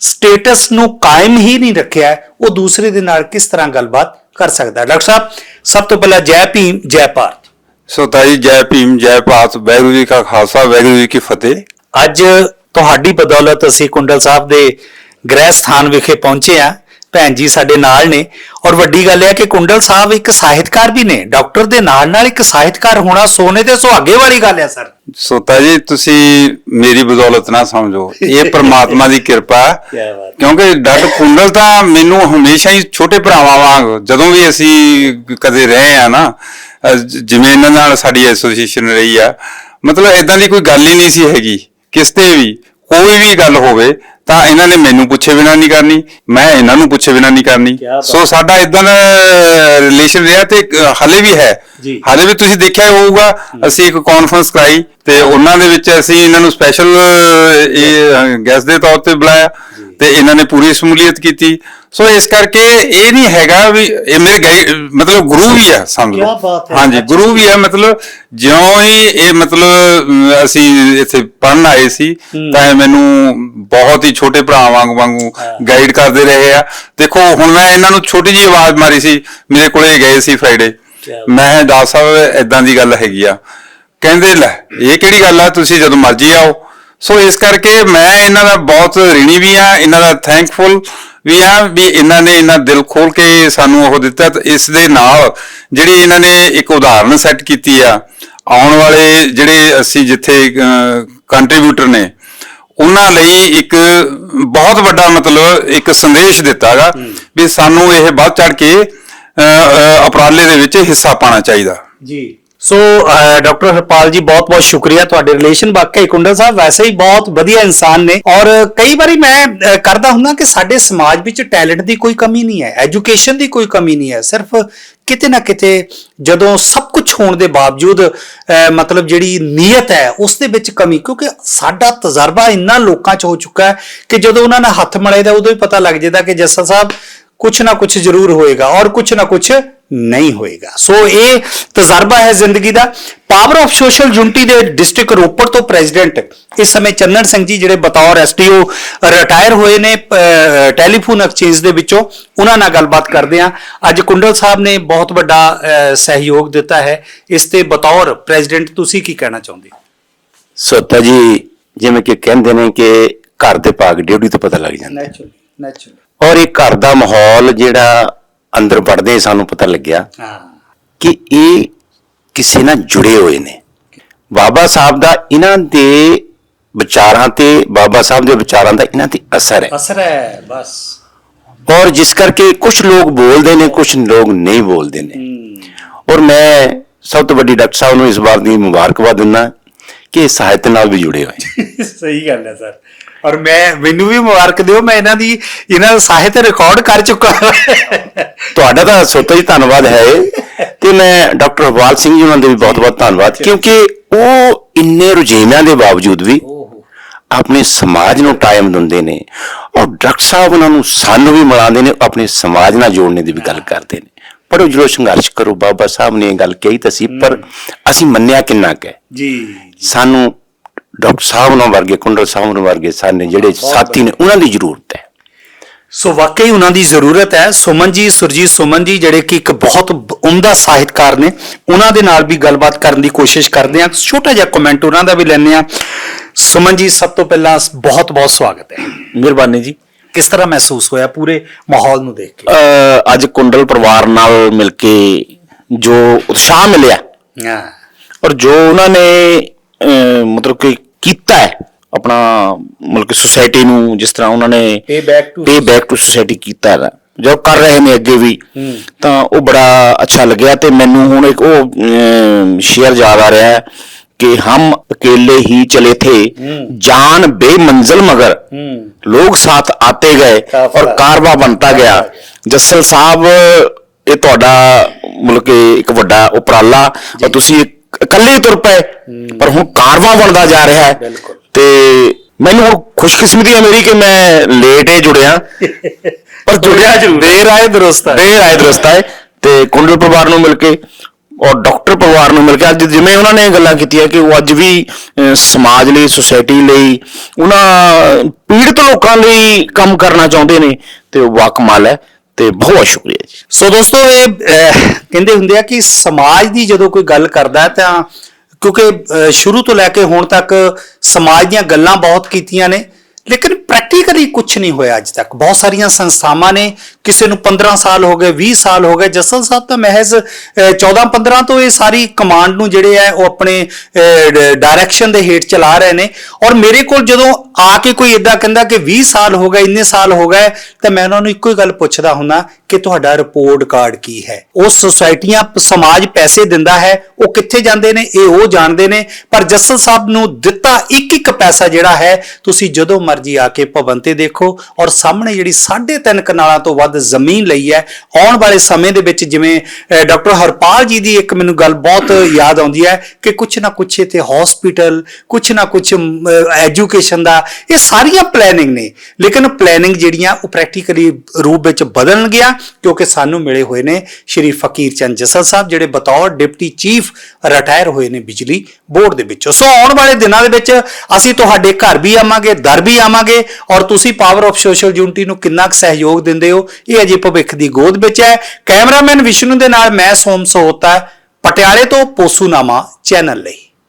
ਸਟੇਟਸ ਨੂੰ ਕਾਇਮ ਹੀ ਨਹੀਂ ਰੱਖਿਆ ਉਹ ਦੂਸਰੇ ਦੇ ਨਾਲ ਕਿਸ ਤਰ੍ਹਾਂ ਗੱਲਬਾਤ ਕਰ ਸਕਦਾ? ਡਾਕਟਰ ਸਾਹਿਬ ਸਭ ਤੋਂ ਪਹਿਲਾਂ ਜੈ ਭੀਮ ਜੈ ਭਾਰਤ। ਸੋ ਤਾਈ ਜੈ ਭੀਮ ਜੈ ਭਾਰਤ ਵਾਹਿਗੁਰੂ ਜੀ ਕਾ ਖਾਲਸਾ ਵਾਹਿਗੁਰੂ ਜੀ ਕੀ ਫਤਿਹ। ਅੱਜ ਤੁਹਾਡੀ ਬਦੌਲਤ ਅਸੀਂ ਕੁੰਡਲ ਸਾਹਿਬ ਦੇ ਗ੍ਰਹਿ ਸਥਾਨ ਵਿਖੇ ਪਹੁੰਚੇ ਆ ਭੈਣ ਜੀ ਸਾਡੇ ਨਾਲ ਨੇ। ਔਰ ਵੱਡੀ ਗੱਲ ਇਹ ਹੈ ਕਿ ਕੁੰਡਲ ਸਾਹਿਬ ਇੱਕ ਸਾਹਿਤਕਾਰ ਵੀ ਨੇ। ਡਾਕਟਰ ਦੇ ਨਾਲ ਨਾਲ ਇੱਕ ਸਾਹਿਤਕਾਰ ਹੋਣਾ ਸੋਨੇ ਤੇ ਸੁਹਾਗੇ ਵਾਲੀ ਗੱਲ ਹੈ ਸਰ। ਸੋ ਤਾਈ ਤੁਸੀਂ ਮੇਰੀ ਬਦੌਲਤ ਨਾ ਸਮਝੋ। ਇਹ ਪ੍ਰਮਾਤਮਾ ਦੀ ਕਿਰਪਾ। ਕਿਉਂਕਿ ਡਾਕਟਰ ਕੁੰਡਲ ਤਾਂ ਮੈਨੂੰ ਹਮੇਸ਼ਾ ਹੀ ਛੋਟੇ ਭਰਾਵਾਂ ਵਾਂਗ ਜਦੋਂ ਵੀ ਅਸੀਂ ਕਦੇ ਰਹੇ ਆ ਨਾ ਜ- ਜਿਵੇਂ ਇਹਨਾਂ ਨਾਲ ਸਾਡੀ ਐਸੋਸੀਏਸ਼ਨ ਰਹੀ ਆ ਮਤਲਬ ਇਦਾਂ ਦੀ ਕੋਈ ਗੱਲ ਹੀ ਨਹੀਂ ਸੀ ਹੈਗੀ। ਕਿਸ ਤੇ ਵੀ। ਕੋਈ ਵੀ ਗੱਲ ਹੋਵੇ ਤਾਂ ਇਹਨਾਂ ਨੇ ਮੈਨੂੰ ਪੁੱਛੇ ਬਿਨਾਂ ਨਹੀਂ ਕਰਨੀ ਮੈਂ ਇਹਨਾਂ ਨੂੰ ਪੁੱਛੇ ਬਿਨਾਂ ਨਹੀਂ ਕਰਨੀ। ਸੋ ਸਾਡਾ ਇਦਾਂ ਦਾ ਰਿਲੇਸ਼ਨ ਰਿਹਾ ਤੇ ਹਾਲੇ ਵੀ ਹੈ। ਹਾਲੇ ਵੀ ਤੁਸੀਂ ਦੇਖਿਆ ਹੋਊਗਾ ਅਸੀਂ ਇੱਕ ਕਾਨਫਰੰਸ ਕਰਾਈ ਤੇ ਉਹਨਾਂ ਦੇ ਵਿੱਚ ਅਸੀਂ ਇਹਨਾਂ ਨੂੰ ਸਪੈਸ਼ਲ ਇਹ ਗੈਸਟ ਦੇ ਤੌਰ ਤੇ ਬੁਲਾਇਆ ਤੇ ਇਹਨਾਂ ਨੇ ਪੂਰੀ ਸ਼ਮੂਲੀਅਤ ਕੀਤੀ। ਸੋ ਇਸ ਕਰਕੇ ਇਹ ਨਹੀਂ ਹੈਗਾ ਵੀ ਇਹ ਮੇਰੇ ਗਾਈ ਮਤਲਬ ਗੁਰੂ ਵੀ ਆ ਸਮਝ ਲਓ। ਹਾਂਜੀ ਗੁਰੂ ਵੀ ਆ ਮਤਲਬ ਜਿਉਂ ਹੀ ਇਹ ਮਤਲਬ ਅਸੀਂ ਇੱਥੇ ਪੜਨ ਆਏ ਸੀ ਤਾਂ ਇਹ ਮੈਨੂੰ ਬਹੁਤ ਹੀ ਛੋਟੇ ਭਰਾ ਵਾਂਗ ਵਾਂਗੂ ਗਾਈਡ ਕਰਦੇ ਰਹੇ ਆ। ਦੇਖੋ ਹੁਣ ਮੈਂ ਇਹਨਾਂ ਨੂੰ ਛੋਟੀ ਜੀ ਆਵਾਜ਼ ਮਾਰੀ ਸੀ ਮੇਰੇ ਕੋਲੇ ਗਏ ਸੀ ਫਰਾਈਡੇ ਮੈਂ ਦਾਸ ਸਾਹਿਬ ਇਦਾਂ ਦੀ ਗੱਲ ਹੈਗੀ ਆ। ਕਹਿੰਦੇ ਲੈ ਇਹ ਕਿਹੜੀ ਗੱਲ ਆ? ਤੁਸੀਂ ਜਦੋਂ ਮਰਜ਼ੀ ਆਓ। ਸੋ ਇਸ ਕਰਕੇ ਮੈਂ ਇਹਨਾਂ ਦਾ ਬਹੁਤ ঋਣੀ ਵੀ ਆ ਇਹਨਾਂ ਦਾ ਥੈਂਕਫੁਲ ਵੀ ਆ ਵੀ ਇਹਨਾਂ ਨੇ ਇਹਨਾਂ ਦਿਲ ਖੋਲ ਕੇ ਸਾਨੂੰ ਉਹ ਦਿੱਤਾ ਤੇ ਇਸ ਦੇ ਨਾਲ ਜਿਹੜੀ ਇਹਨਾਂ ਨੇ ਇੱਕ ਉਦਾਹਰਨ ਸੈੱਟ ਕੀਤੀ ਆ, ਆਉਣ ਵਾਲੇ ਜਿਹੜੇ ਅਸੀਂ ਜਿੱਥੇ ਕੰਟਰੀਬਿਊਟਰ ਨੇ, ਉਹਨਾਂ ਲਈ ਇੱਕ ਬਹੁਤ ਵੱਡਾ ਮਤਲਬ ਇੱਕ ਸੰਦੇਸ਼ ਦਿੱਤਾਗਾ ਵੀ ਸਾਨੂੰ ਇਹ ਵੱਧ ਚੜ ਕੇ ਅਪਰਾਲੇ ਦੇ ਵਿੱਚ ਹਿੱਸਾ ਪਾਣਾ ਚਾਹੀਦਾ। ਜੀ। ਸੋ ਡਾਕਟਰ ਹਰਪਾਲ ਜੀ ਬਹੁਤ ਬਹੁਤ ਸ਼ੁਕਰੀਆ ਤੁਹਾਡੇ ਰਿਲੇਸ਼ਨ ਵਾਕਈ ਕੁੰਡਲ ਸਾਹਿਬ ਵੈਸੇ ਹੀ ਬਹੁਤ ਵਧੀਆ ਇਨਸਾਨ ਨੇ ਔਰ ਕਈ ਵਾਰੀ ਮੈਂ ਕਰਦਾ ਹੁੰਦਾ ਕਿ ਸਾਡੇ ਸਮਾਜ ਵਿੱਚ ਟੈਲੈਂਟ ਦੀ ਕੋਈ ਕਮੀ ਨਹੀਂ ਹੈ ਐਜੂਕੇਸ਼ਨ ਦੀ ਕੋਈ ਕਮੀ ਨਹੀਂ ਹੈ ਸਿਰਫ ਕਿਤੇ ਨਾ ਕਿਤੇ ਜਦੋਂ ਸਭ ਕੁਝ ਹੋਣ ਦੇ ਬਾਵਜੂਦ ਮਤਲਬ ਜਿਹੜੀ ਨੀਅਤ ਹੈ ਉਸ ਦੇ ਵਿੱਚ ਕਮੀ ਕਿਉਂਕਿ ਸਾਡਾ ਤਜਰਬਾ ਇੰਨਾ ਲੋਕਾਂ 'ਚ ਹੋ ਚੁੱਕਾ ਹੈ ਕਿ ਜਦੋਂ ਉਹਨਾਂ ਨਾਲ ਹੱਥ ਮਲੇ ਦਾ ਉਦੋਂ ਹੀ ਪਤਾ ਲੱਗ ਜਾਂਦਾ ਕਿ ਜੱਸਾ ਸਾਹਿਬ ਕੁਛ ਨਾ ਕੁਛ ਜ਼ਰੂਰ ਹੋਏਗਾ ਔਰ ਕੁਛ ਨਾ ਕੁਛ ਨਹੀਂ ਹੋਏਗਾ। ਸੋ ਇਹ ਤਜਰਬਾ ਹੈ ਜ਼ਿੰਦਗੀ ਦਾ। ਪਾਵਰ ਆਫ ਸੋਸ਼ਲ ਯੂਨਿਟੀ ਦੇ ਡਿਸਟ੍ਰਿਕਟ ਰੋਪੜ ਤੋਂ ਪ੍ਰੈਜ਼ੀਡੈਂਟ ਇਸ ਸਮੇਂ ਚੰਨਣ ਸਿੰਘ ਜੀ ਜਿਹੜੇ ਬਤੌਰ ਐਸਟੀਓ ਰਿਟਾਇਰ ਹੋਏ ਨੇ ਟੈਲੀਫੋਨ ਐਕਸਚੇਂਜ ਦੇ ਵਿੱਚੋਂ। ਉਹਨਾਂ ਨਾਲ ਗੱਲਬਾਤ ਕਰਦੇ ਹਾਂ। ਅੱਜ ਕੁੰਡਲ ਸਾਹਿਬ ਨੇ ਬਹੁਤ ਵੱਡਾ ਸਹਿਯੋਗ ਦਿੱਤਾ ਹੈ। ਇਸ ਤੇ ਬਤੌਰ ਪ੍ਰੈਜ਼ੀਡੈਂਟ ਤੁਸੀਂ ਕੀ ਕਹਿਣਾ ਚਾਹੁੰਦੇ ਹੋ? ਸੋਤਾ ਜੀ ਜਿਵੇਂ ਕਿ ਕਹਿੰਦੇ ਨੇ ਕਿ ਘਰ ਦੇ ਭਾਗ ਡਿਊਟੀ ਤੋਂ ਪਤਾ ਲੱਗ ਜਾਂਦਾ ਨੈਚੁਰਲੀ ਨੈਚੁਰਲੀ ਔਰ ਇਹ ਘਰ ਦਾ ਮਾਹੌਲ ਜਿਹੜਾ ਅੰਦਰ ਵੜਦੇ ਹੀ ਸਾਨੂੰ ਪਤਾ ਲੱਗਿਆ ਕਿ ਇਹ ਕਿਸੇ ਨਾਲ ਜੁੜੇ ਹੋਏ ਨੇ। ਬਾਬਾ ਸਾਹਿਬ ਦਾ ਇਹਨਾਂ ਦੇ ਵਿਚਾਰਾਂ ਤੇ ਬਾਬਾ ਸਾਹਿਬ ਦੇ ਵਿਚਾਰਾਂ ਦਾ ਇਹਨਾਂ ਤੇ ਅਸਰ ਹੈ। ਅਸਰ ਹੈ ਬਸ। ਔਰ ਜਿਸ ਕਰਕੇ ਕੁਝ ਲੋਕ ਬੋਲਦੇ ਨੇ ਕੁਝ ਲੋਕ ਨਹੀਂ ਬੋਲਦੇ ਨੇ। ਔਰ ਮੈਂ ਸਭ ਤੋਂ ਵੱਡੀ ਡਾਕਟਰ ਸਾਹਿਬ ਨੂੰ ਇਸ ਵਾਰ ਦੀ ਮੁਬਾਰਕਬਾਦ ਦਿੰਦਾ ਕਿ ਸਾਹਿਤ ਨਾਲ ਵੀ ਜੁੜੇ ਹੋਏ ਸਹੀ ਗੱਲ ਹੈ ਸਰ। ਔਰ ਮੈਂ ਮੈਨੂੰ ਵੀ ਮੁਬਾਰਕ ਦਿਓ ਮੈਂ ਇਹਨਾਂ ਦੀ ਇਹਨਾਂ ਦਾ ਸਾਹਿਤ ਰਿਕਾਰਡ ਕਰ ਚੁੱਕਾ ਤੁਹਾਡਾ ਤਾਂ ਸੋਤਾ ਜੀ ਧੰਨਵਾਦ ਹੈ ਤੇ ਮੈਂ ਡਾਕਟਰ ਹਰਪਾਲ ਸਿੰਘ ਜੀ ਉਹਨਾਂ ਦੇ ਵੀ ਬਹੁਤ-ਬਹੁਤ ਧੰਨਵਾਦ ਕਿਉਂਕਿ ਉਹ ਇੰਨੇ ਰੁਝੇਵਿਆਂ ਦੇ ਬਾਵਜੂਦ ਵੀ ਆਪਣੇ ਸਮਾਜ ਨੂੰ ਟਾਈਮ ਦਿੰਦੇ ਨੇ ਔਰ ਡਾਕਟਰ ਸਾਹਿਬ ਉਹਨਾਂ ਨੂੰ ਸਾਨੂੰ ਵੀ ਮਿਲਾਉਂਦੇ ਨੇ ਆਪਣੇ ਸਮਾਜ ਨਾਲ ਜੋੜਨੇ ਦੀ ਵੀ ਗੱਲ ਕਰਦੇ ਨੇ। ਪੜੋ ਜਰੋ ਸੰਘਰਸ਼ ਕਰੋ ਬਾਬਾ ਸਾਹਿਬ ਨੇ ਇਹ ਗੱਲ ਕਹੀ ਤਾਂ ਸੀ ਪਰ ਅਸੀਂ ਮੰਨਿਆ ਕਿੰਨਾ ਕੁ ਜੀ। ਸਾਨੂੰ ਡਾਕਟਰ ਸਾਹਿਬ ਨੂੰ ਵਰਗੇ ਕੁੰਡਲ ਸਾਹਿਬ ਨੂੰ ਵਰਗੇ ਸਾਡੇ ਜਿਹੜੇ ਸਾਥੀ ਨੇ ਉਹਨਾਂ ਦੀ ਜ਼ਰੂਰਤ ਹੈ। ਸੋ ਵਾਕਈ ਉਹਨਾਂ ਦੀ ਜ਼ਰੂਰਤ ਹੈ। ਸੁਮਨ ਜੀ ਸੁਰਜੀਤ ਸੁਮਨ ਜੀ ਜਿਹੜੇ ਕਿ ਇੱਕ ਬਹੁਤ ਉਮਦਾ ਸਾਹਿਤਕਾਰ ਨੇ ਉਹਨਾਂ ਦੇ ਨਾਲ ਵੀ ਗੱਲਬਾਤ ਕਰਨ ਦੀ ਕੋਸ਼ਿਸ਼ ਕਰਦੇ ਹਾਂ। ਛੋਟਾ ਜਿਹਾ ਕਮੈਂਟ ਉਹਨਾਂ ਦਾ ਵੀ ਲੈਣੇ ਆ ਸੁਮਨ ਜੀ ਸਭ ਤੋਂ ਪਹਿਲਾਂ ਬਹੁਤ ਬਹੁਤ ਸਵਾਗਤ ਹੈ। ਮਿਹਰਬਾਨੀ ਜੀ। ਕਿਸ ਤਰ੍ਹਾਂ ਮਹਿਸੂਸ ਹੋਇਆ ਪੂਰੇ ਮਾਹੌਲ ਨੂੰ ਦੇਖ ਕੇ? ਅਹ ਅੱਜ ਕੁੰਡਲ ਪਰਿਵਾਰ ਨਾਲ ਮਿਲ ਕੇ ਜੋ ਉਤਸ਼ਾਹ ਮਿਲਿਆ ਹਾਂ। ਔਰ ਜੋ ਉਹਨਾਂ ਨੇ ਮਤਲਬ ਕਿ ਕੀਤਾ ਹੈ ਆਪਣਾ ਮਤਲਬ ਕਿ ਸੁਸਾਇਟੀ ਨੂੰ ਜਿਸ ਤਰ੍ਹਾਂ ਉਹਨਾਂ ਨੇ pay back to pay back to society ਕੀਤਾ ਹੈ ਜੋ ਕਰ ਰਹੇ ਨੇ ਅੱਗੇ ਵੀ ਤਾਂ ਉਹ ਬੜਾ ਅੱਛਾ ਲੱਗਿਆ ਤੇ ਮੈਨੂੰ ਹੁਣ ਇੱਕ ਉਹ ਸ਼ੇਅਰ ਯਾਦ ਆ ਰਿਹਾ ਕਿ ਹਮ ਅਕੇਲੇ ਹੀ ਚਲੇ ਥੇ ਜਾਨ ਬੇਮੰਜ਼ਲ ਮਗਰ ਲੋਕ ਸਾਥ ਆਤੇ ਗਏ ਔਰ ਕਾਰਵਾ ਬਣਤਾ ਗਿਆ। ਜੱਸਲ ਸਾਹਿਬ ਇਹ ਤੁਹਾਡਾ ਮਤਲਬ ਕਿ ਇੱਕ ਵੱਡਾ ਉਪਰਾਲਾ ਔਰ ਤੁਸੀਂ ਇਕੱਲੇ ਹੀ ਤੁਰ ਪਏ। ਪਰ ਹੁਣ ਕਾਰਵਾ ਬਣਦਾ ਜਾ ਰਿਹਾ ਹੈ। ਤੇ ਮੈਨੂੰ ਹੁਣ ਖੁਸ਼ਕਿਸਮਤੀ ਹੈ ਮੇਰੀ ਕਿ ਮੈਂ ਲੇਟ ਹੀ ਜੁੜਿਆ। ਪਰ ਜੁੜਿਆ ਜ਼ਰੂਰ। ਦੇਰ ਆਏ ਦਰੁਸਤ ਹੈ। ਦੇਰ ਆਏ ਦਰਸਤ ਹੈ। ਤੇ ਕੁੰਡਲ ਪਰਿਵਾਰ ਨੂੰ ਮਿਲ ਕੇ ਔਰ ਡਾਕਟਰ ਪਰਿਵਾਰ ਨੂੰ ਮਿਲ ਕੇ ਅੱਜ ਜਿਵੇਂ ਉਹਨਾਂ ਨੇ ਗੱਲਾਂ ਕੀਤੀਆਂ ਕਿ ਉਹ ਅੱਜ ਵੀ ਸਮਾਜ ਲਈ ਸੁਸਾਇਟੀ ਲਈ ਉਹਨਾਂ ਪੀੜਤ ਲੋਕਾਂ ਲਈ ਕੰਮ ਕਰਨਾ ਚਾਹੁੰਦੇ ਨੇ। ਤੇ ਉਹ ਵਾਕਮਾਲ ਹੈ। ਤੇ ਬਹੁਤ ਬਹੁਤ ਸ਼ੁਕਰੀਆ ਜੀ। ਸੋ ਦੋਸਤੋ, ਇਹ ਕਹਿੰਦੇ ਹੁੰਦੇ ਆ ਕਿ ਸਮਾਜ ਦੀ ਜਦੋਂ ਕੋਈ ਗੱਲ ਕਰਦਾ ਤਾਂ ਕਿਉਂਕਿ ਸ਼ੁਰੂ ਤੋਂ ਲੈ ਕੇ ਹੁਣ ਤੱਕ ਸਮਾਜ ਦੀਆਂ ਗੱਲਾਂ ਬਹੁਤ ਕੀਤੀਆਂ ਨੇ, ਲੇਕਿਨ ਪ੍ਰੈਕਟੀਕਲੀ ਕੁਝ ਨਹੀਂ ਹੋਇਆ ਅੱਜ ਤੱਕ। ਬਹੁਤ ਸਾਰੀਆਂ ਸੰਸਥਾਵਾਂ ਨੇ, ਕਿਸੇ ਨੂੰ 15 ਸਾਲ ਹੋ ਗਏ 20 ਸਾਲ ਹੋ ਗਏ ਜਸਲ ਸਾਹਿਬ ਤਾਂ ਮਹਿਜ਼ 14 15 ਤੋਂ ਇਹ ਸਾਰੀ ਕਮਾਂਡ ਨੂੰ ਜਿਹੜੇ ਹੈ ਉਹ ਆਪਣੇ ਡਾਇਰੈਕਸ਼ਨ ਦੇ ਹੇਠ ਚਲਾ ਰਹੇ ਨੇ। ਔਰ ਮੇਰੇ ਕੋਲ ਜਦੋਂ ਆ ਕੇ ਕੋਈ ਇਦਾਂ ਕਹਿੰਦਾ ਕਿ 20 ਸਾਲ ਹੋ ਗਏ, ਇੰਨੇ ਸਾਲ ਹੋ ਗਏ, ਤਾਂ ਮੈਂ ਉਹਨਾਂ ਨੂੰ ਇੱਕੋ ਹੀ ਗੱਲ ਪੁੱਛਦਾ ਹੁੰਦਾ ਕਿ ਤੁਹਾਡਾ ਰਿਪੋਰਟ ਕਾਰਡ ਕੀ ਹੈ? ਉਹ ਸੁਸਾਇਟੀਆਂ ਸਮਾਜ ਪੈਸੇ ਦਿੰਦਾ ਹੈ, ਉਹ ਕਿੱਥੇ ਜਾਂਦੇ ਨੇ? ਇਹ ਉਹ ਜਾਣਦੇ ਨੇ। ਪਰ ਜੱਸਲ ਸਾਹਿਬ ਨੂੰ ਦਿੱਤਾ ਇੱਕ ਇੱਕ ਪੈਸਾ ਜਿਹੜਾ ਹੈ, ਤੁਸੀਂ ਜਦੋਂ ਮਰਜ਼ੀ ਆ ਕੇ ਭਵਨ ਤੇ ਦੇਖੋ ਔਰ ਸਾਹਮਣੇ ਜਿਹੜੀ 3.5 ਕਨਾਲਾਂ ਤੋਂ ਵੱਧ ਜ਼ਮੀਨ ਲਈ ਹੈ, ਆਉਣ ਵਾਲੇ ਸਮੇਂ ਦੇ ਵਿੱਚ ਜਿਵੇਂ ਡਾਕਟਰ ਹਰਪਾਲ ਜੀ ਦੀ ਇੱਕ ਮੈਨੂੰ ਗੱਲ ਬਹੁਤ ਯਾਦ ਆਉਂਦੀ ਹੈ ਕਿ ਕੁਛ ਨਾ ਕੁਛ ਇੱਥੇ ਹਸਪੀਟਲ ਕੁਛ ਨਾ ਕੁਛ ਐਜੂਕੇਸ਼ਨ ਦਾ ਇਹ ਸਾਰੀਆਂ ਪਲੈਨਿੰਗ ਨੇ। ਲੇਕਿਨ ਪਲੈਨਿੰਗ ਜਿਹੜੀਆਂ ਉਹ ਪ੍ਰੈਕਟੀਕਲੀ ਰੂਪ ਵਿੱਚ ਬਦਲਣ ਗਿਆ। ਕਿਉਂਕਿ ਸਾਨੂੰ ਮਿਲੇ ਹੋਏ ਨੇ ਸ਼੍ਰੀ ਫਕੀਰ ਚੰਦ ਜਸਲ ਸਾਹਿਬ, ਜਿਹੜੇ ਬਤੌਰ ਡਿਪਟੀ ਚੀਫ ਰਿਟਾਇਰ ਹੋਏ ਨੇ ਬਿਜਲੀ ਬੋਰਡ ਦੇ ਵਿੱਚੋਂ। ਸੋ ਆਉਣ ਵਾਲੇ ਦਿਨਾਂ ਦੇ ਵਿੱਚ ਅਸੀਂ ਤੁਹਾਡੇ ਘਰ ਵੀ ਆਵਾਂਗੇ, ਦਰ ਵੀ ਆਵਾਂਗੇ ਔਰ ਤੁਸੀਂ ਪਾਵਰ ਆਫ ਸੋਸ਼ਲ ਯੂਨਿਟੀ ਨੂੰ ਕਿੰਨਾ ਕੁ ਸਹਿਯੋਗ ਦਿੰਦੇ ਹੋ, ਇਹ ਅਜੇ ਭਵਿੱਖ ਦੀ ਗੋਦ ਵਿੱਚ ਹੈ। ਕੈਮਰਾਮੈਨ ਵਿਸ਼ਨੂੰ ਦੇ ਨਾਲ ਮੈਂ ਸੋਮ ਸੋਹਤਾ, ਪਟਿਆਲੇ ਤੋਂ ਪੋਸੂਨਾਮਾ ਚੈਨਲ ਲਈ।